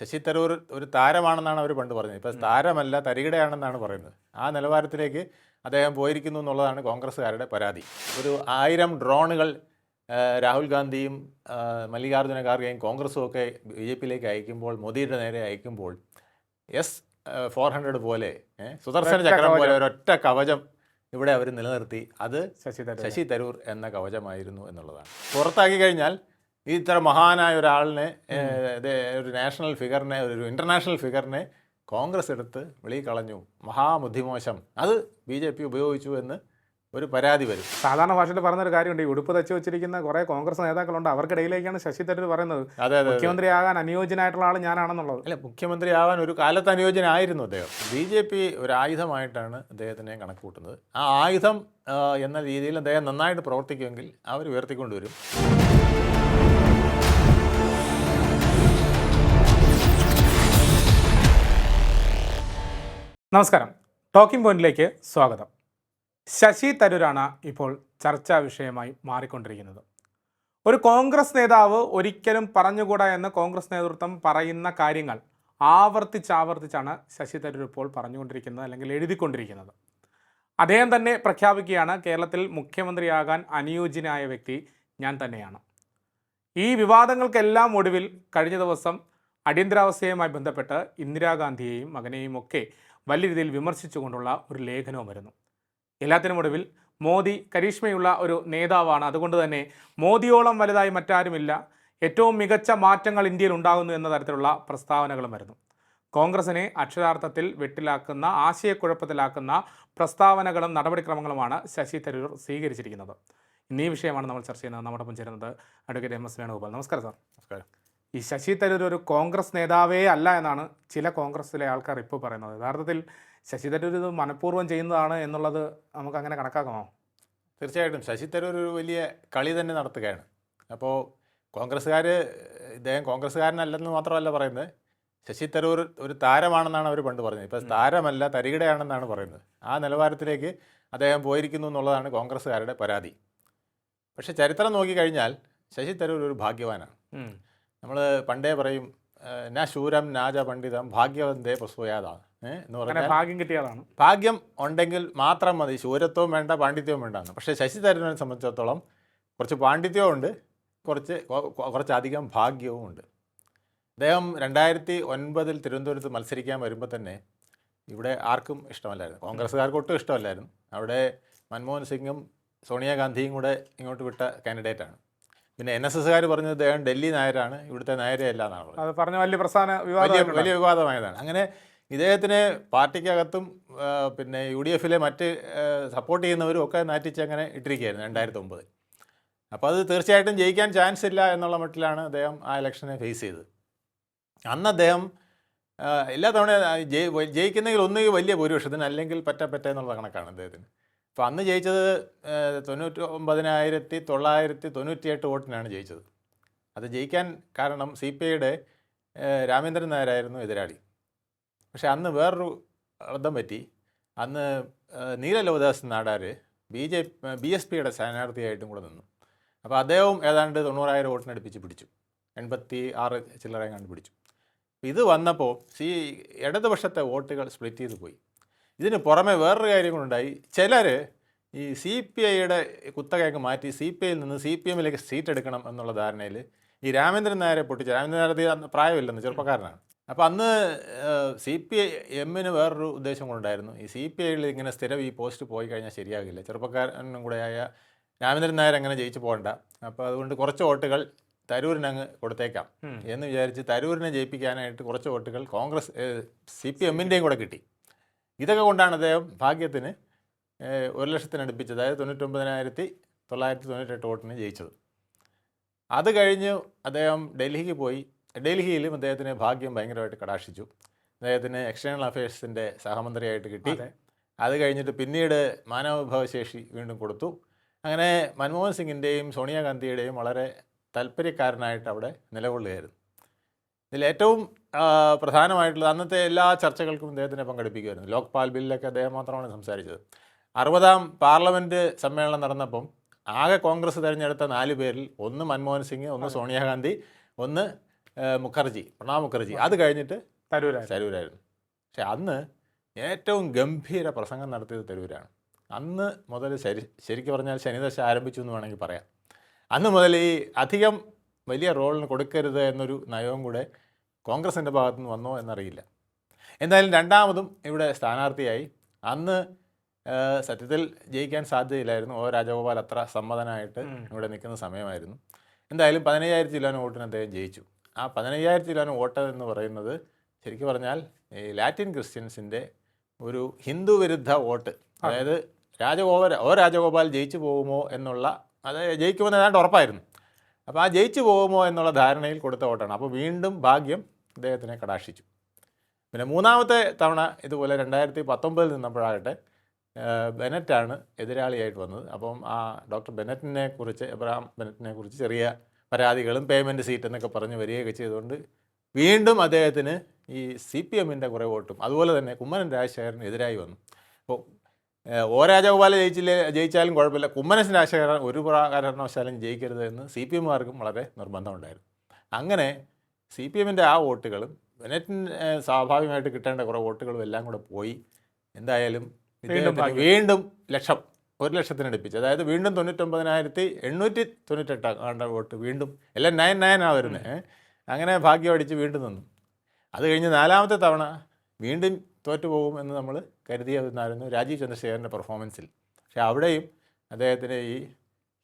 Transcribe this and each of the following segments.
ശശി തരൂർ ഒരു താരമാണെന്നാണ് അവർ പണ്ട് പറഞ്ഞത്. ഇപ്പം താരമല്ല തരികിടയാണെന്നാണ് പറയുന്നത്. ആ നിലവാരത്തിലേക്ക് അദ്ദേഹം പോയിരിക്കുന്നു എന്നുള്ളതാണ് കോൺഗ്രസ്സുകാരുടെ പരാതി. ഒരു ആയിരം ഡ്രോണുകൾ രാഹുൽ ഗാന്ധിയും മല്ലികാർജുന ഖാർഗെയും കോൺഗ്രസും ഒക്കെ ബി ജെ പിയിലേക്ക് അയക്കുമ്പോൾ മോദിയുടെ നേരെ അയക്കുമ്പോൾ എസ് ഫോർ ഹൺഡ്രഡ് പോലെ സുദർശന ചക്രം പോലെ. ഒരൊറ്റ കവചം ഇവിടെ അവർ നിലനിർത്തി. അത് ശശി തരൂർ ശശി തരൂർ എന്ന കവചമായിരുന്നു എന്നുള്ളതാണ്. പുറത്താക്കി കഴിഞ്ഞാൽ ഇത്ര മഹാനായ ഒരാളിനെ ഒരു നാഷണൽ ഫിഗറിനെ ഒരു ഇന്റർനാഷണൽ ഫിഗറിനെ കോൺഗ്രസ് എടുത്ത് വെളിയിൽ കളഞ്ഞു. മഹാബുദ്ധിമോശം. അത് ബി ജെ പി ഉപയോഗിച്ചു എന്ന് ഒരു പരാതി വരും. സാധാരണ ഭാഷയിൽ പറഞ്ഞൊരു കാര്യമുണ്ട്. ഈ ഉടുപ്പ് തച്ചു വെച്ചിരിക്കുന്ന കുറേ കോൺഗ്രസ് നേതാക്കളുണ്ട്. അവർക്കിടയിലേക്കാണ് ശശി തരൂർ പറയുന്നത്. അതെ അതെ മുഖ്യമന്ത്രിയാകാൻ അനുയോജ്യനായിട്ടുള്ള ആൾ ഞാനാണെന്നുള്ളത്. അല്ല മുഖ്യമന്ത്രിയാവാൻ ഒരു കാലത്ത് അനുയോജ്യനായിരുന്നു അദ്ദേഹം. ബി ജെ പി ഒരു ആയുധമായിട്ടാണ് അദ്ദേഹത്തിനെ കണക്ക് കൂട്ടുന്നത് ആ ആയുധം എന്ന രീതിയിൽ അദ്ദേഹം നന്നായിട്ട് പ്രവർത്തിക്കുമെങ്കിൽ അവർ ഉയർത്തിക്കൊണ്ടുവരും. നമസ്കാരം. ടോക്കിംഗ് പോയിന്റിലേക്ക് സ്വാഗതം. ശശി തരൂരാണ് ഇപ്പോൾ ചർച്ചാ വിഷയമായി മാറിക്കൊണ്ടിരിക്കുന്നത്. ഒരു കോൺഗ്രസ് നേതാവ് ഒരിക്കലും പറഞ്ഞുകൂടാ എന്ന് കോൺഗ്രസ് നേതൃത്വം പറയുന്ന കാര്യങ്ങൾ ആവർത്തിച്ചാവർത്തിച്ചാണ് ശശി തരൂർ ഇപ്പോൾ പറഞ്ഞുകൊണ്ടിരിക്കുന്നത് അല്ലെങ്കിൽ എഴുതിക്കൊണ്ടിരിക്കുന്നത്. അദ്ദേഹം തന്നെ പ്രഖ്യാപിക്കുകയാണ് കേരളത്തിൽ മുഖ്യമന്ത്രിയാകാൻ അനുയോജ്യനായ വ്യക്തി ഞാൻ തന്നെയാണ്. ഈ വിവാദങ്ങൾക്കെല്ലാം ഒടുവിൽ കഴിഞ്ഞ ദിവസം അടിയന്തരാവസ്ഥയുമായി ബന്ധപ്പെട്ട് ഇന്ദിരാഗാന്ധിയെയും മകനെയും ഒക്കെ വലിയ രീതിയിൽ വിമർശിച്ചുകൊണ്ടുള്ള ഒരു ലേഖനവും വരുന്നു. എല്ലാത്തിനും ഒടുവിൽ മോദി കരീഷ്മയുള്ള ഒരു നേതാവാണ്. അതുകൊണ്ട് തന്നെ മോദിയോളം വലുതായി മറ്റാരുമില്ല. ഏറ്റവും മികച്ച മാറ്റങ്ങൾ ഇന്ത്യയിൽ ഉണ്ടാകുന്നു എന്ന തരത്തിലുള്ള പ്രസ്താവനകളും വരുന്നു. കോൺഗ്രസിനെ അക്ഷരാർത്ഥത്തിൽ വെട്ടിലാക്കുന്ന ആശയക്കുഴപ്പത്തിലാക്കുന്ന പ്രസ്താവനകളും നടപടിക്രമങ്ങളുമാണ് ശശി തരൂർ സ്വീകരിച്ചിരിക്കുന്നത്. ഇന്നീ വിഷയമാണ് നമ്മൾ ചർച്ച ചെയ്യുന്നത്. നമ്മുടെ ഒപ്പം ചേരുന്നത് അഡ്വക്കേറ്റ് എം എസ് വേണുഗോപാൽ. നമസ്കാരം സാർ. നമസ്കാരം. ഈ ശശി തരൂർ ഒരു കോൺഗ്രസ് നേതാവേ അല്ല എന്നാണ് ചില കോൺഗ്രസ്സിലെ ആൾക്കാർ ഇപ്പോൾ പറയുന്നത്. യഥാർത്ഥത്തിൽ ശശി തരൂർ ഇത് മനഃപൂർവം ചെയ്യുന്നതാണ് എന്നുള്ളത് നമുക്ക് അങ്ങനെ കണക്കാക്കാമോ? തീർച്ചയായിട്ടും. ശശി തരൂർ ഒരു വലിയ കളി തന്നെ നടത്തുകയാണ്. അപ്പോൾ കോൺഗ്രസ്സുകാർ ഇദ്ദേഹം കോൺഗ്രസ്സുകാരനല്ലെന്ന് മാത്രമല്ല പറയുന്നത്. ശശി തരൂർ ഒരു താരമാണെന്നാണ് അവർ പണ്ട് പറഞ്ഞത്. ഇപ്പം താരമല്ല തരികിടയാണെന്നാണ് പറയുന്നത്. ആ നിലവാരത്തിലേക്ക് അദ്ദേഹം പോയിരിക്കുന്നു എന്നുള്ളതാണ് കോൺഗ്രസ്സുകാരുടെ പരാതി. പക്ഷേ ചരിത്രം നോക്കിക്കഴിഞ്ഞാൽ ശശി തരൂർ ഒരു ഭാഗ്യവാനാണ്. നമ്മൾ പണ്ടേ പറയും ഞാൻ ശൂരം നാജ പണ്ഡിതം ഭാഗ്യവന്തേ പ്രസൂയാതാണ് എന്ന് പറഞ്ഞാൽ ഭാഗ്യം കിട്ടിയ ആളാണ് ഭാഗ്യം ഉണ്ടെങ്കിൽ മാത്രം മതി. ശൂരത്വം വേണ്ട പാണ്ഡിത്യവും വേണ്ടെന്ന്. പക്ഷേ ശശി തരൂരിനെ സംബന്ധിച്ചിടത്തോളം കുറച്ച് പാണ്ഡിത്യവും ഉണ്ട് കുറച്ച് കുറച്ചധികം ഭാഗ്യവും ഉണ്ട്. അദ്ദേഹം രണ്ടായിരത്തി ഒൻപതിൽ തിരുവനന്തപുരത്ത് മത്സരിക്കാൻ വരുമ്പോൾ തന്നെ ഇവിടെ ആർക്കും ഇഷ്ടമല്ലായിരുന്നു. കോൺഗ്രസ്സുകാർക്ക് ഒട്ടും ഇഷ്ടമല്ലായിരുന്നു. അവിടെ മൻമോഹൻ സിംഗും സോണിയാഗാന്ധിയും കൂടെ ഇങ്ങോട്ട് വിട്ട കാൻഡിഡേറ്റാണ് പിന്നെ എൻ എസ് എസ്സുകാർ പറഞ്ഞത് അദ്ദേഹം ഡൽഹി നായരാണ് ഇവിടുത്തെ നായരേ അല്ല എന്നാണ് പറഞ്ഞത്. അത് പറഞ്ഞ വലിയ പ്രസ്ഥാന വലിയ വലിയ വിവാദമായതാണ്. അങ്ങനെ ഇദ്ദേഹത്തിനെ പാർട്ടിക്കകത്തും പിന്നെ യു ഡി എഫിലെ മറ്റ് സപ്പോർട്ട് ചെയ്യുന്നവരും ഒക്കെ നാറ്റിച്ച് അങ്ങനെ ഇട്ടിരിക്കുകയായിരുന്നു രണ്ടായിരത്തി ഒമ്പത് അപ്പോൾ അത് തീർച്ചയായിട്ടും ജയിക്കാൻ ചാൻസ് ഇല്ല എന്നുള്ള മട്ടിലാണ് അദ്ദേഹം ആ ഇലക്ഷനെ ഫേസ് ചെയ്തത്. അന്ന് അദ്ദേഹം എല്ലാ തവണ ജയി ജയിക്കുന്നെങ്കിൽ ഒന്നുകിൽ വലിയ ഭൂരിപക്ഷത്തിന് അല്ലെങ്കിൽ പറ്റ പറ്റ എന്നുള്ള കണക്കാണ് അദ്ദേഹത്തിന്. അപ്പോൾ അന്ന് ജയിച്ചത് തൊണ്ണൂറ്റി ഒമ്പതിനായിരത്തി തൊള്ളായിരത്തി തൊണ്ണൂറ്റിയെട്ട് വോട്ടിനാണ് ജയിച്ചത്. അത് ജയിക്കാൻ കാരണം സി പി ഐയുടെ രാമേന്ദ്രൻ നായരായിരുന്നു എതിരാളി. പക്ഷേ അന്ന് വേറൊരു അബദ്ധം പറ്റി. അന്ന് Neelalohithadas Nadar B J B S പിയുടെ സ്ഥാനാർത്ഥിയായിട്ടും കൂടെ നിന്നു. അപ്പോൾ അദ്ദേഹവും ഏതാണ്ട് തൊണ്ണൂറായിരം വോട്ടിനടുപ്പിച്ച് പിടിച്ചു. എൺപത്തി ആറ് ചില്ലറയും കണ്ട് പിടിച്ചു ഇത് വന്നപ്പോൾ സി ഇടതുപക്ഷത്തെ വോട്ടുകൾ സ്പ്ലിറ്റ് ചെയ്ത് പോയി. ഇതിന് പുറമെ വേറൊരു കാര്യം കൂടെ ചിലർ ഈ സി പി ഐയുടെ കുത്തകയൊക്കെ മാറ്റി സി പി ഐയിൽ നിന്ന് സി പി എമ്മിലേക്ക് സീറ്റ് എടുക്കണം എന്നുള്ള ധാരണയിൽ ഈ രാമേന്ദ്രൻ നായരെ പൊട്ടിച്ച് രാമേന്ദ്രൻ നായർ പ്രായമില്ലെന്ന് ചെറുപ്പക്കാരനാണ്. അപ്പോൾ അന്ന് സി പി ഐ എമ്മിന് വേറൊരു ഉദ്ദേശം കൊണ്ടുണ്ടായിരുന്നു ഈ സി പി ഐയിൽ ഇങ്ങനെ സ്ഥിരം ഈ പോസ്റ്റ് പോയി കഴിഞ്ഞാൽ ശരിയാകില്ല. ചെറുപ്പക്കാരനും കൂടെയായ രാമേന്ദ്രൻ നായർ അങ്ങനെ ജയിച്ചു പോകണ്ട. അപ്പോൾ അതുകൊണ്ട് കുറച്ച് വോട്ടുകൾ തരൂരിനങ്ങ് കൊടുത്തേക്കാം എന്ന് വിചാരിച്ച് തരൂരിനെ ജയിപ്പിക്കാനായിട്ട് കുറച്ച് വോട്ടുകൾ കോൺഗ്രസ് സി പി എമ്മിന്റെയും കൂടെ കിട്ടി. ഇതൊക്കെ കൊണ്ടാണ് അദ്ദേഹം ഭാഗ്യത്തിന് ഒരു ലക്ഷത്തിനടുപ്പിച്ച് അതായത് തൊണ്ണൂറ്റൊമ്പതിനായിരത്തി തൊള്ളായിരത്തി തൊണ്ണൂറ്റെട്ട് വോട്ടിന് ജയിച്ചത്. അത് കഴിഞ്ഞ് അദ്ദേഹം ഡൽഹിക്ക് പോയി. ഡൽഹിയിലും അദ്ദേഹത്തിന് ഭാഗ്യം ഭയങ്കരമായിട്ട് കടാക്ഷിച്ചു. അദ്ദേഹത്തിന് എക്സ്റ്റേണൽ അഫയേഴ്സിന്റെ സഹമന്ത്രിയായിട്ട് കിട്ടി. അതെ. അത് കഴിഞ്ഞിട്ട് പിന്നീട് മാനവവിഭവശേഷി വീണ്ടും കൊടുത്തു. അങ്ങനെ മൻമോഹൻ സിംഗിന്റെയും സോണിയാഗാന്ധിയുടെയും വളരെ താല്പര്യക്കാരനായിട്ട് അവിടെ നിലകൊള്ളുകയായിരുന്നു. ഇതിൽ ഏറ്റവും ആ, പ്രധാനമായിട്ടുള്ള അന്നത്തെ എല്ലാ ചർച്ചകൾക്കും അദ്ദേഹത്തിനെ പങ്കെടുപ്പിക്കുമായിരുന്നു. ലോക്പാൽ ബില്ലൊക്കെ അദ്ദേഹം മാത്രമാണ് സംസാരിച്ചത്. അറുപതാം പാർലമെന്റ് സമ്മേളനം നടന്നപ്പം ആകെ കോൺഗ്രസ് തിരഞ്ഞെടുത്ത നാല് പേരിൽ ഒന്ന് മൻമോഹൻ സിംഗ് ഒന്ന് സോണിയാഗാന്ധി ഒന്ന് മുഖർജി പ്രണാബ് മുഖർജി. അത് കഴിഞ്ഞിട്ട് തരൂരായിരുന്നു. തരൂരായിരുന്നു. പക്ഷെ അന്ന് ഏറ്റവും ഗംഭീര പ്രസംഗം നടത്തിയത് തരൂരാണ്. അന്ന് മുതൽ ശരി ശരിക്കും പറഞ്ഞാൽ ശനിദശ ആരംഭിച്ചു എന്ന് വേണമെങ്കിൽ പറയാം. അന്ന് മുതൽ ഈ അധികം വലിയ റോളിന് കൊടുക്കരുത് എന്നൊരു നയവും കൂടെ കോൺഗ്രസിന്റെ ഭാഗത്തു നിന്ന് വന്നോ എന്നറിയില്ല. എന്തായാലും രണ്ടാമതും ഇവിടെ സ്ഥാനാർത്ഥിയായി. അന്ന് സത്യത്തിൽ ജയിക്കാൻ സാധ്യതയില്ലായിരുന്നു. ഓ രാജഗോപാൽ അത്ര സമ്മതനായിട്ട് ഇവിടെ നിൽക്കുന്ന സമയമായിരുന്നു. എന്തായാലും പതിനയ്യായിരത്തി കിലോന് വോട്ടിന് അദ്ദേഹം ജയിച്ചു. ആ പതിനയ്യായിരത്തി കിലോന് വോട്ട് എന്ന് പറയുന്നത് ശരിക്കും പറഞ്ഞാൽ ഈ ലാറ്റിൻ ക്രിസ്ത്യൻസിന്റെ ഒരു ഹിന്ദു വിരുദ്ധ വോട്ട് അതായത് രാജഗോപാൽ ഓ രാജഗോപാൽ ജയിച്ചു പോകുമോ എന്നുള്ള അത് ജയിക്കുമെന്ന് ഏതാണ്ട് ഉറപ്പായിരുന്നു. അപ്പോൾ ആ ജയിച്ചു പോകുമോ എന്നുള്ള ധാരണയിൽ കൊടുത്ത വോട്ടാണ്. അപ്പോൾ വീണ്ടും ഭാഗ്യം അദ്ദേഹത്തിനെ കടാക്ഷിച്ചു. പിന്നെ മൂന്നാമത്തെ തവണ ഇതുപോലെ രണ്ടായിരത്തി പത്തൊമ്പതിൽ നിന്നപ്പോഴാകട്ടെ ബെനറ്റാണ് എതിരാളിയായിട്ട് വന്നത്. അപ്പം ആ ഡോക്ടർ ബെനറ്റിനെ കുറിച്ച് എബ്രഹാം ബെനറ്റിനെ കുറിച്ച് ചെറിയ പരാതികളും പേയ്മെന്റ് സീറ്റ് എന്നൊക്കെ പറഞ്ഞ് വരികയൊക്കെ ചെയ്തുകൊണ്ട് വീണ്ടും അദ്ദേഹത്തിന് ഈ സി പി എമ്മിന്റെ കുറേ വോട്ടും അതുപോലെ തന്നെ കുമ്മനം രാജശേഖരന് എതിരായി വന്നു. അപ്പോൾ ഓ ഒ രാജഗോപാൽ ജയിച്ചില്ലേ ജയിച്ചാലും കുഴപ്പമില്ല. കുമ്മനൻ രാജശേഖരൻ ഒരു കാരണവശാലും ജയിക്കരുത് എന്ന് സി പി എമ്മുകാർക്കും വളരെ നിർബന്ധമുണ്ടായിരുന്നു. അങ്ങനെ സി പി എമ്മിന്റെ ആ വോട്ടുകളും ബെനറ്റിന് സ്വാഭാവികമായിട്ട് കിട്ടേണ്ട കുറേ വോട്ടുകളും എല്ലാം കൂടെ പോയി. എന്തായാലും വീണ്ടും ലക്ഷം ഒരു ലക്ഷത്തിന് അടുപ്പിച്ച്. അതായത് വീണ്ടും തൊണ്ണൂറ്റൊമ്പതിനായിരത്തി എണ്ണൂറ്റി തൊണ്ണൂറ്റെട്ട് ആണ്ട വോട്ട് വീണ്ടും എല്ലാം നയൻ നയനാണ് വരുന്നത് അങ്ങനെ ഭാഗ്യം അടിച്ച് വീണ്ടും നിന്നു. അത് കഴിഞ്ഞ് നാലാമത്തെ തവണ വീണ്ടും തോറ്റു പോകും എന്ന് നമ്മൾ കരുതിയിരുന്നായിരുന്നു രാജീവ് ചന്ദ്രശേഖരന്റെ പെർഫോമൻസിൽ പക്ഷേ അവിടെയും അദ്ദേഹത്തിന് ഈ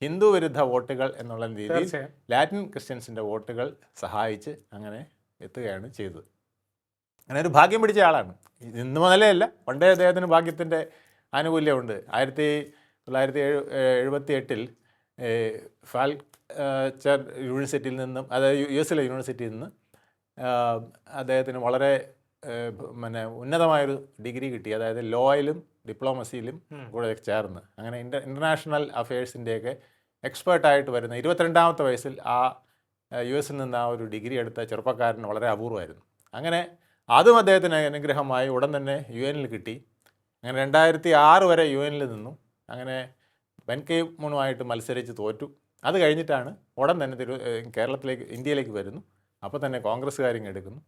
ഹിന്ദു വിരുദ്ധ വോട്ടുകൾ എന്നുള്ള രീതിയിൽ ലാറ്റിൻ ക്രിസ്ത്യൻസിന്റെ വോട്ടുകൾ സഹായിച്ച് അങ്ങനെ എത്തുകയാണ് ചെയ്തത്. അങ്ങനെ ഒരു ഭാഗ്യം പിടിച്ച ആളാണ്. ഇന്ന് മുതലേ അല്ല പണ്ടേ അദ്ദേഹത്തിന് ഭാഗ്യത്തിന്റെ ആനുകൂല്യമുണ്ട്. ആയിരത്തി തൊള്ളായിരത്തി എഴു എഴുപത്തി എട്ടിൽ ഫാൽ ചർ യൂണിവേഴ്സിറ്റിയിൽ നിന്നും അതായത് യു എസിലെ യൂണിവേഴ്സിറ്റിയിൽ നിന്ന് അദ്ദേഹത്തിന് വളരെ പിന്നെ ഉന്നതമായൊരു ഡിഗ്രി കിട്ടി. അതായത് ലോയിലും ഡിപ്ലോമസിയിലും. കൂടെ ചേർന്ന്. അങ്ങനെ ഇന്റർ ഇന്റർനാഷണൽ അഫയേഴ്സിന്റെയൊക്കെ എക്സ്പേർട്ടായിട്ട് വരുന്ന ഇരുപത്തിരണ്ടാമത്തെ വയസ്സിൽ ആ യു എസിൽ നിന്ന് ആ ഒരു ഡിഗ്രി എടുത്ത ചെറുപ്പക്കാരൻ വളരെ അപൂർവമായിരുന്നു. അങ്ങനെ അതും അദ്ദേഹത്തിന് അനുഗ്രഹമായി ഉടൻ തന്നെ യു എനിൽ കിട്ടി. അങ്ങനെ രണ്ടായിരത്തി ആറ് വരെ യു എനിൽ നിന്നു അങ്ങനെ വെൻകൈമുണുമായിട്ട് മത്സരിച്ച് തോറ്റു. അത് കഴിഞ്ഞിട്ടാണ് ഉടൻ തന്നെ തിരു കേരളത്തിലേക്ക് ഇന്ത്യയിലേക്ക് വരുന്നു. അപ്പോൾ തന്നെ കോൺഗ്രസ്സുകാരും എടുക്കുന്നു.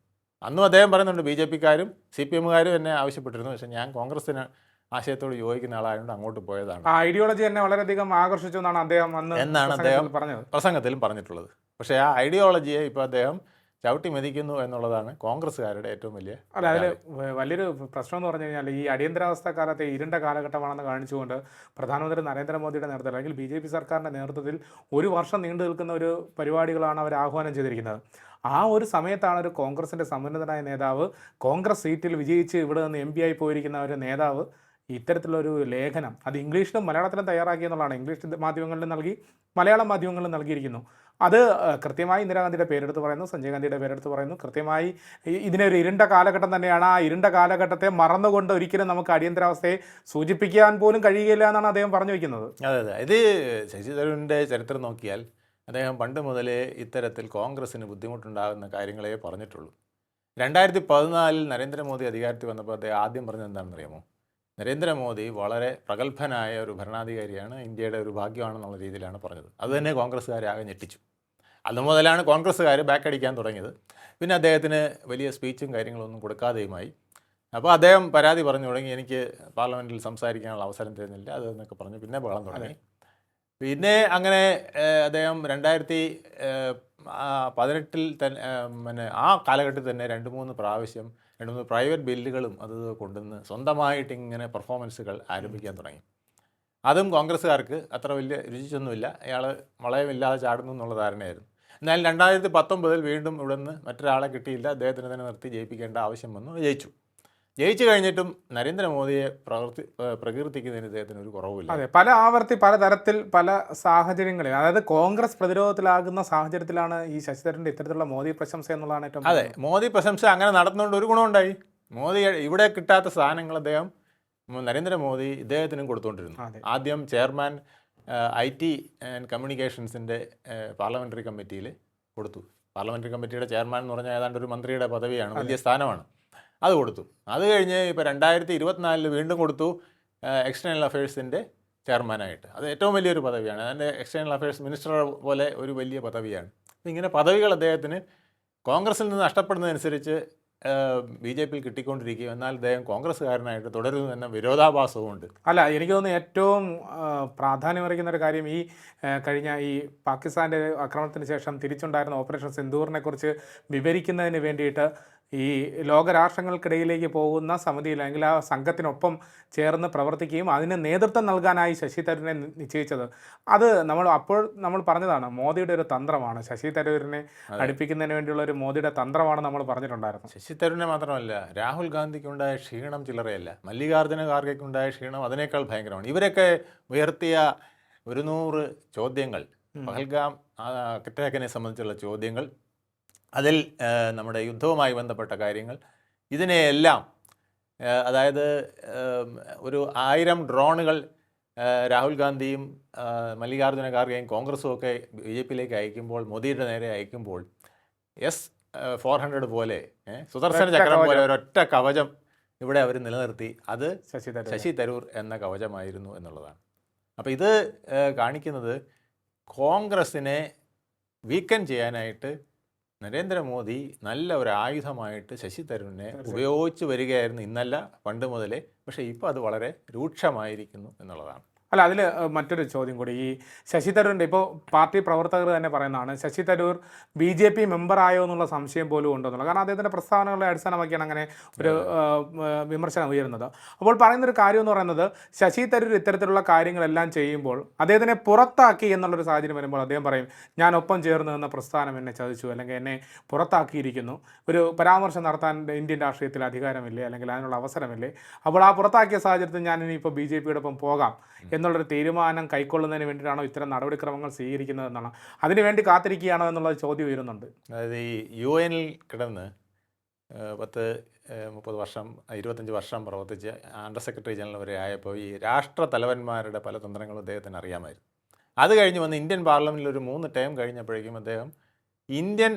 അന്നും അദ്ദേഹം പറയുന്നുണ്ട് ബി ജെ പിക്കാരും സി പി എമ്മുകാരും എന്നെ ആവശ്യപ്പെട്ടിരുന്നു. പക്ഷേ ഞാൻ കോൺഗ്രസ്സിന് ആശയത്തോട് യോജിക്കുന്ന ആളായതുകൊണ്ട് അങ്ങോട്ട് പോയതാണ്. ആ ഐഡിയോളജി എന്നെ വളരെയധികം ആകർഷിച്ചു എന്നാണ് അദ്ദേഹം അന്ന് എന്നാണ് അദ്ദേഹം പറഞ്ഞത്. പ്രസംഗത്തിലും പറഞ്ഞിട്ടുള്ളത്. പക്ഷേ ആ ഐഡിയോളജിയെ ഇപ്പോൾ അദ്ദേഹം ചവിട്ടി മെതിക്കുന്നു എന്നുള്ളതാണ് കോൺഗ്രസ്സുകാരുടെ ഏറ്റവും വലിയ അല്ല അതിൽ വലിയൊരു പ്രശ്നം എന്ന് പറഞ്ഞു കഴിഞ്ഞാൽ ഈ അടിയന്തരാവസ്ഥ കാലത്തെ ഇരുണ്ട കാലഘട്ടമാണെന്ന് കാണിച്ചുകൊണ്ട് പ്രധാനമന്ത്രി നരേന്ദ്രമോദിയുടെ നേതൃത്വത്തിൽ അല്ലെങ്കിൽ ബി ജെ പി സർക്കാരിന്റെ നേതൃത്വത്തിൽ ഒരു വർഷം നീണ്ടു നിൽക്കുന്ന ഒരു പരിപാടികളാണ് അവർ ആഹ്വാനം ചെയ്തിരിക്കുന്നത്. ആ ഒരു സമയത്താണ് ഒരു കോൺഗ്രസിന്റെ സമുന്നതനായ നേതാവ് കോൺഗ്രസ് സീറ്റിൽ വിജയിച്ച് ഇവിടെ നിന്ന് എം പി ആയി പോയിരിക്കുന്ന ഒരു നേതാവ് ഇത്തരത്തിലൊരു ലേഖനം അത് ഇംഗ്ലീഷിലും മലയാളത്തിലും തയ്യാറാക്കി എന്നുള്ളതാണ്. ഇംഗ്ലീഷ് മാധ്യമങ്ങളിൽ നൽകി മലയാളം മാധ്യമങ്ങളിൽ നൽകിയിരിക്കുന്നു. അത് കൃത്യമായി ഇന്ദിരാഗാന്ധിയുടെ പേരെടുത്ത് പറയുന്നു സഞ്ജയ് ഗാന്ധിയുടെ പേരെടുത്ത് പറയുന്നു. കൃത്യമായി ഇതിനെ ഒരു ഇരുണ്ട കാലഘട്ടം തന്നെയാണ്. ആ ഇരുണ്ട കാലഘട്ടത്തെ മറന്നുകൊണ്ട് ഒരിക്കലും നമുക്ക് അടിയന്തരാവസ്ഥയെ സൂചിപ്പിക്കാൻ പോലും കഴിയുകയില്ല എന്നാണ് അദ്ദേഹം പറഞ്ഞു വയ്ക്കുന്നത് അതെ അതെ. ഇത് ശശി തരൂരിന്റെ ചരിത്രം നോക്കിയാൽ അദ്ദേഹം പണ്ട് മുതലേ ഇത്തരത്തിൽ കോൺഗ്രസ്സിന് ബുദ്ധിമുട്ടുണ്ടാകുന്ന കാര്യങ്ങളെ പറഞ്ഞിട്ടുള്ളൂ. രണ്ടായിരത്തി പതിനാലിൽ നരേന്ദ്രമോദി അധികാരത്തിൽ വന്നപ്പോൾ അദ്ദേഹം ആദ്യം പറഞ്ഞത് എന്താണെന്നറിയാമോ? നരേന്ദ്രമോദി വളരെ പ്രഗത്ഭനായ ഒരു ഭരണാധികാരിയാണ് ഇന്ത്യയുടെ ഒരു ഭാഗ്യമാണെന്നുള്ള രീതിയിലാണ് പറഞ്ഞത്. അതുതന്നെ കോൺഗ്രസ്സുകാരെ ആകെ ഞെട്ടിച്ചു. അന്ന് മുതലാണ് കോൺഗ്രസ്സുകാർ ബാക്ക് അടിക്കാൻ തുടങ്ങിയത്. പിന്നെ അദ്ദേഹത്തിന് വലിയ സ്പീച്ചും കാര്യങ്ങളൊന്നും കൊടുക്കാതെയുമായി. അപ്പോൾ അദ്ദേഹം പരാതി പറഞ്ഞു തുടങ്ങി. എനിക്ക് പാർലമെന്റിൽ സംസാരിക്കാനുള്ള അവസരം തരുന്നില്ല അത് എന്നൊക്കെ പറഞ്ഞു. പിന്നെ ബഹളം തുടങ്ങി. പിന്നെ അങ്ങനെ അദ്ദേഹം രണ്ടായിരത്തി പതിനെട്ടിൽ തന്നെ പിന്നെ ആ കാലഘട്ടത്തിൽ തന്നെ രണ്ട് മൂന്ന് പ്രാവശ്യം രണ്ട് മൂന്ന് പ്രൈവറ്റ് ബില്ലുകളും അത് കൊണ്ടുവന്ന് സ്വന്തമായിട്ട് ഇങ്ങനെ പെർഫോമൻസുകൾ ആരംഭിക്കാൻ തുടങ്ങി. അതും കോൺഗ്രസ്സുകാർക്ക് അത്ര വലിയ രുചിച്ചൊന്നുമില്ല. അയാൾ വളയമില്ലാതെ ചാടുന്നു എന്നുള്ള ധാരണയായിരുന്നു. എന്നാൽ രണ്ടായിരത്തി പത്തൊമ്പതിൽ വീണ്ടും ഇവിടുന്ന് മറ്റൊരാളെ കിട്ടിയില്ല. അദ്ദേഹത്തിന് തന്നെ നിർത്തി ജയിപ്പിക്കേണ്ട ആവശ്യം വന്നു. ജയിച്ചു. ജയിച്ചു കഴിഞ്ഞിട്ടും നരേന്ദ്രമോദിയെ പ്രവർത്തി പ്രകീർത്തിക്കുന്നതിന് ഇദ്ദേഹത്തിന് ഒരു കുറവില്ല അതെ പല ആവർത്തി പല തരത്തിൽ പല സാഹചര്യങ്ങളിൽ അതായത് കോൺഗ്രസ് പ്രതിരോധത്തിലാകുന്ന സാഹചര്യത്തിലാണ് ഈ ശശിധരന്റെ ഇത്തരത്തിലുള്ള മോദി പ്രശംസ എന്നുള്ളതാണ് ഏറ്റവും അതെ മോദി പ്രശംസ അങ്ങനെ നടന്നുകൊണ്ട് ഒരു ഗുണമുണ്ടായി മോദി ഇവിടെ കിട്ടാത്ത സ്ഥാനങ്ങൾ അദ്ദേഹം നരേന്ദ്രമോദി ഇദ്ദേഹത്തിനും കൊടുത്തുകൊണ്ടിരുന്നു. ആദ്യം ചെയർമാൻ ഐ ടി ആൻഡ് കമ്മ്യൂണിക്കേഷൻസിന്റെ പാർലമെന്ററി കമ്മിറ്റിയിൽ കൊടുത്തു. പാർലമെന്ററി കമ്മിറ്റിയുടെ ചെയർമാൻ എന്ന് പറഞ്ഞാൽ ഏതാണ്ട് ഒരു മന്ത്രിയുടെ പദവിയാണ് വലിയ സ്ഥാനമാണ്. അത് കൊടുത്തു. അത് കഴിഞ്ഞ് ഇപ്പോൾ രണ്ടായിരത്തി ഇരുപത്തിനാലിൽ വീണ്ടും കൊടുത്തു എക്സ്റ്റേണൽ അഫയേഴ്സിന്റെ ചെയർമാനായിട്ട്. അത് ഏറ്റവും വലിയൊരു പദവിയാണ്. അതിന്റെ എക്സ്റ്റേണൽ അഫയേഴ്സ് മിനിസ്റ്റർ പോലെ ഒരു വലിയ പദവിയാണ്. ഇങ്ങനെ പദവികൾ അദ്ദേഹത്തിന് കോൺഗ്രസിൽ നിന്ന് നഷ്ടപ്പെടുന്നതനുസരിച്ച് ബി ജെ പിയിൽ കിട്ടിക്കൊണ്ടിരിക്കും. എന്നാൽ അദ്ദേഹം കോൺഗ്രസ്സുകാരനായിട്ട് തുടരുന്നു എന്ന വിരോധാഭാസവുമുണ്ട് അല്ല എനിക്ക് തോന്നുന്നു ഏറ്റവും പ്രാധാന്യം അറിയിക്കുന്ന ഒരു കാര്യം ഈ കഴിഞ്ഞ ഈ പാകിസ്ഥാന്റെ ആക്രമണത്തിന് ശേഷം തിരിച്ചുണ്ടായിരുന്ന ഓപ്പറേഷൻ സിന്ദൂറിനെ കുറിച്ച് വിവരിക്കുന്നതിന് വേണ്ടിയിട്ട് ഈ ലോകരാഷ്ട്രങ്ങൾക്കിടയിലേക്ക് പോകുന്ന സമിതിയിൽ അല്ലെങ്കിൽ ആ സംഘത്തിനൊപ്പം ചേർന്ന് പ്രവർത്തിക്കുകയും അതിന് നേതൃത്വം നൽകാനായി ശശി തരൂരിനെ നിശ്ചയിച്ചത്. അത് നമ്മൾ അപ്പോൾ നമ്മൾ പറഞ്ഞതാണ് മോദിയുടെ ഒരു തന്ത്രമാണ്. ശശി തരൂരിനെ അടുപ്പിക്കുന്നതിന് വേണ്ടിയുള്ള ഒരു മോദിയുടെ തന്ത്രമാണ് നമ്മൾ പറഞ്ഞിട്ടുണ്ടായിരുന്നു ശശി തരൂരിനെ മാത്രമല്ല രാഹുൽ ഗാന്ധിക്കുണ്ടായ ക്ഷീണം ചില്ലറയല്ല മല്ലികാർജുന ഖാർഗെക്കുണ്ടായ ക്ഷീണം അതിനേക്കാൾ ഭയങ്കരമാണ്. ഇവരൊക്കെ ഉയർത്തിയ ഒരു നൂറ് ചോദ്യങ്ങൾ പഹൽഗാം അറ്റാക്കിനെ സംബന്ധിച്ചുള്ള ചോദ്യങ്ങൾ അതിൽ നമ്മുടെ യുദ്ധവുമായി ബന്ധപ്പെട്ട കാര്യങ്ങൾ. ഇതിനെയെല്ലാം അതായത് ഒരു ആയിരം ഡ്രോണുകൾ രാഹുൽ ഗാന്ധിയും മല്ലികാർജുന ഖാർഗെയും കോൺഗ്രസും ഒക്കെ ബി ജെ പിയിലേക്ക് അയക്കുമ്പോൾ മോദിയുടെ നേരെ അയക്കുമ്പോൾ എസ് ഫോർ ഹൺഡ്രഡ് പോലെ സുദർശന ചക്രം പോലെ. ഒരൊറ്റ കവചം ഇവിടെ അവർ നിലനിർത്തി. അത് ശശി ശശി തരൂർ എന്ന കവചമായിരുന്നു എന്നുള്ളതാണ്. അപ്പോൾ ഇത് കാണിക്കുന്നത് കോൺഗ്രസിനെ വീക്കൻ ചെയ്യാനായിട്ട് നരേന്ദ്രമോദി നല്ല ഒരു ആയുധമായിട്ട് ശശി തരൂരിനെ ഉപയോഗിച്ച് വരികയായിരുന്നു ഇന്നല്ല പണ്ട് മുതലേ. പക്ഷേ ഇപ്പോൾ അത് വളരെ രൂക്ഷമായിരിക്കുന്നു എന്നുള്ളതാണ്. അല്ല അതിൽ മറ്റൊരു ചോദ്യം കൂടി. ഈ ശശി തരൂരിന്റെ ഇപ്പോൾ പാർട്ടി പ്രവർത്തകർ തന്നെ പറയുന്നതാണ് Shashi Tharoor B J P മെമ്പറായോ എന്നുള്ള സംശയം പോലും ഉണ്ടെന്നുള്ളത് കാരണം അദ്ദേഹത്തിന്റെ പ്രസ്താവനകളെ അടിസ്ഥാനമാക്കിയാണ് അങ്ങനെ ഒരു വിമർശനം ഉയരുന്നത്. അപ്പോൾ പറയുന്നൊരു കാര്യം എന്ന് പറയുന്നത് ശശി തരൂർ ഇത്തരത്തിലുള്ള കാര്യങ്ങളെല്ലാം ചെയ്യുമ്പോൾ അദ്ദേഹത്തിനെ പുറത്താക്കി എന്നുള്ളൊരു സാഹചര്യം വരുമ്പോൾ അദ്ദേഹം പറയും ഞാൻ ഒപ്പം ചേർന്ന് നിന്ന പ്രസ്ഥാനം എന്നെ ചതിച്ചു അല്ലെങ്കിൽ എന്നെ പുറത്താക്കിയിരിക്കുന്നു. ഒരു പരാമർശം നടത്താൻ ഇന്ത്യൻ രാഷ്ട്രീയത്തിൽ അധികാരമില്ലേ അല്ലെങ്കിൽ അതിനുള്ള അവസരമില്ലേ അപ്പോൾ ആ പുറത്താക്കിയ സാഹചര്യത്തിൽ ഞാൻ ഇനിയിപ്പോൾ ബി ജെ പിയുടെ ഒപ്പം പോകാം എന്നുള്ളൊരു തീരുമാനം കൈക്കൊള്ളുന്നതിന് വേണ്ടിയിട്ടാണോ ഇത്തരം നടപടിക്രമങ്ങൾ സ്വീകരിക്കുന്നത് എന്നാണ് അതിനുവേണ്ടി കാത്തിരിക്കുകയാണോ എന്നുള്ള ചോദ്യം ഉയരുന്നുണ്ട്. അതായത് ഈ യു എനിൽ കിടന്ന് പത്ത് മുപ്പത് വർഷം ഇരുപത്തഞ്ച് വർഷം പ്രവർത്തിച്ച് അണ്ടർ സെക്രട്ടറി ജനറൽ വരെ ആയപ്പോൾ ഈ രാഷ്ട്ര തലവന്മാരുടെ പല തന്ത്രങ്ങളും അദ്ദേഹത്തിന് അറിയാമായിരുന്നു. അത് കഴിഞ്ഞ് വന്ന് ഇന്ത്യൻ പാർലമെന്റിൽ ഒരു മൂന്ന് ടൈം കഴിഞ്ഞപ്പോഴേക്കും അദ്ദേഹം ഇന്ത്യൻ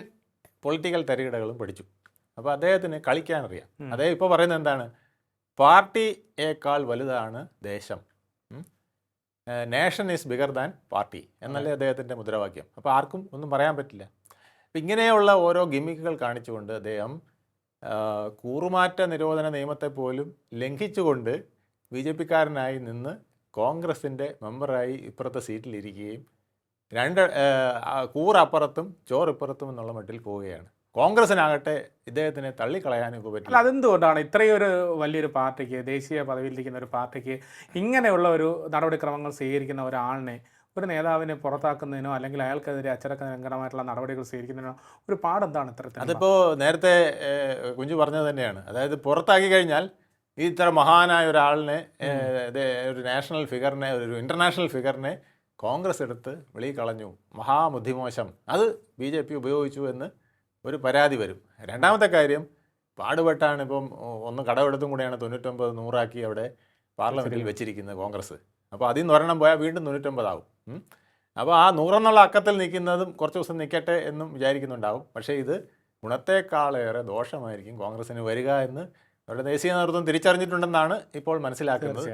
പൊളിറ്റിക്കൽ തരികിടകളും പഠിച്ചു അപ്പോൾ അദ്ദേഹത്തിന് കളിക്കാൻ അറിയാം. അദ്ദേഹം ഇപ്പോൾ പറയുന്നത് എന്താണ്? പാർട്ടിയേക്കാൾ വലുതാണ് ദേശം. Nation is bigger than party എന്നല്ലേ അദ്ദേഹത്തിന്റെ മുദ്രാവാക്യം. അപ്പോൾ ആർക്കും ഒന്നും പറയാൻ പറ്റില്ല. അപ്പം ഇങ്ങനെയുള്ള ഓരോ ഗിമ്മിക്കുകൾ കാണിച്ചുകൊണ്ട് അദ്ദേഹം കൂറുമാറ്റ നിരോധന നിയമത്തെ പോലും ലംഘിച്ചുകൊണ്ട് ബി ജെ പിക്കാരനായി നിന്ന് കോൺഗ്രസിന്റെ മെമ്പറായി ഇപ്പുറത്തെ സീറ്റിലിരിക്കുകയും രണ്ട് കൂറപ്പുറത്തും ചോറിപ്പുറത്തും എന്നുള്ള മട്ടിൽ പോവുകയാണ്. കോൺഗ്രസിനാകട്ടെ ഇദ്ദേഹത്തിനെ തള്ളിക്കളയാനും ഇപ്പോൾ അല്ല പറ്റില്ല അതെന്തുകൊണ്ടാണ് ഇത്രയും ഒരു വലിയൊരു പാർട്ടിക്ക് ദേശീയ പദവിയിലിരിക്കുന്ന ഒരു പാർട്ടിക്ക് ഇങ്ങനെയുള്ള ഒരു നടപടിക്രമങ്ങൾ സ്വീകരിക്കുന്ന ഒരാളിനെ ഒരു നേതാവിനെ പുറത്താക്കുന്നതിനോ അല്ലെങ്കിൽ അയാൾക്കെതിരെ അച്ചടക്ക ലംഘനമായിട്ടുള്ള നടപടികൾ സ്വീകരിക്കുന്നതിനോ ഒരു പാടെന്താണ് ഇത്തരത്തിൽ അതിപ്പോൾ നേരത്തെ കുഞ്ഞു കുഞ്ചു പറഞ്ഞത് തന്നെയാണ്. അതായത് പുറത്താക്കി കഴിഞ്ഞാൽ ഈ ഇത്ര മഹാനായ ഒരാളിനെ ഒരു നാഷണൽ ഫിഗറിനെ ഒരു ഇന്റർനാഷണൽ ഫിഗറിനെ കോൺഗ്രസ് എടുത്ത് വെളിയിൽ കളഞ്ഞു. മഹാബുദ്ധിമോശം. അത് ബി ജെ പി ഉപയോഗിച്ചു എന്ന് ഒരു പരാതി വരും. രണ്ടാമത്തെ കാര്യം പാടുപെട്ടാണ് ഇപ്പം ഒന്ന് കടമെടുത്തും കൂടെയാണ് തൊണ്ണൂറ്റൊമ്പത് നൂറാക്കി അവിടെ പാർലമെന്റിൽ വെച്ചിരിക്കുന്നത് കോൺഗ്രസ്. അപ്പോൾ അതിൽ നിന്ന് ഒരെണ്ണം പോയാൽ വീണ്ടും തൊണ്ണൂറ്റൊമ്പതാവും. അപ്പോൾ ആ നൂറെന്നുള്ള അക്കത്തിൽ നിൽക്കുന്നതും കുറച്ച് ദിവസം നിൽക്കട്ടെ എന്നും വിചാരിക്കുന്നുണ്ടാവും. പക്ഷേ ഇത് ഗുണത്തെക്കാളേറെ ദോഷമായിരിക്കും കോൺഗ്രസ്സിന് വരിക എന്ന് അവരുടെ ദേശീയ നേതൃത്വം തിരിച്ചറിഞ്ഞിട്ടുണ്ടെന്നാണ് ഇപ്പോൾ മനസ്സിലാക്കുന്നത്.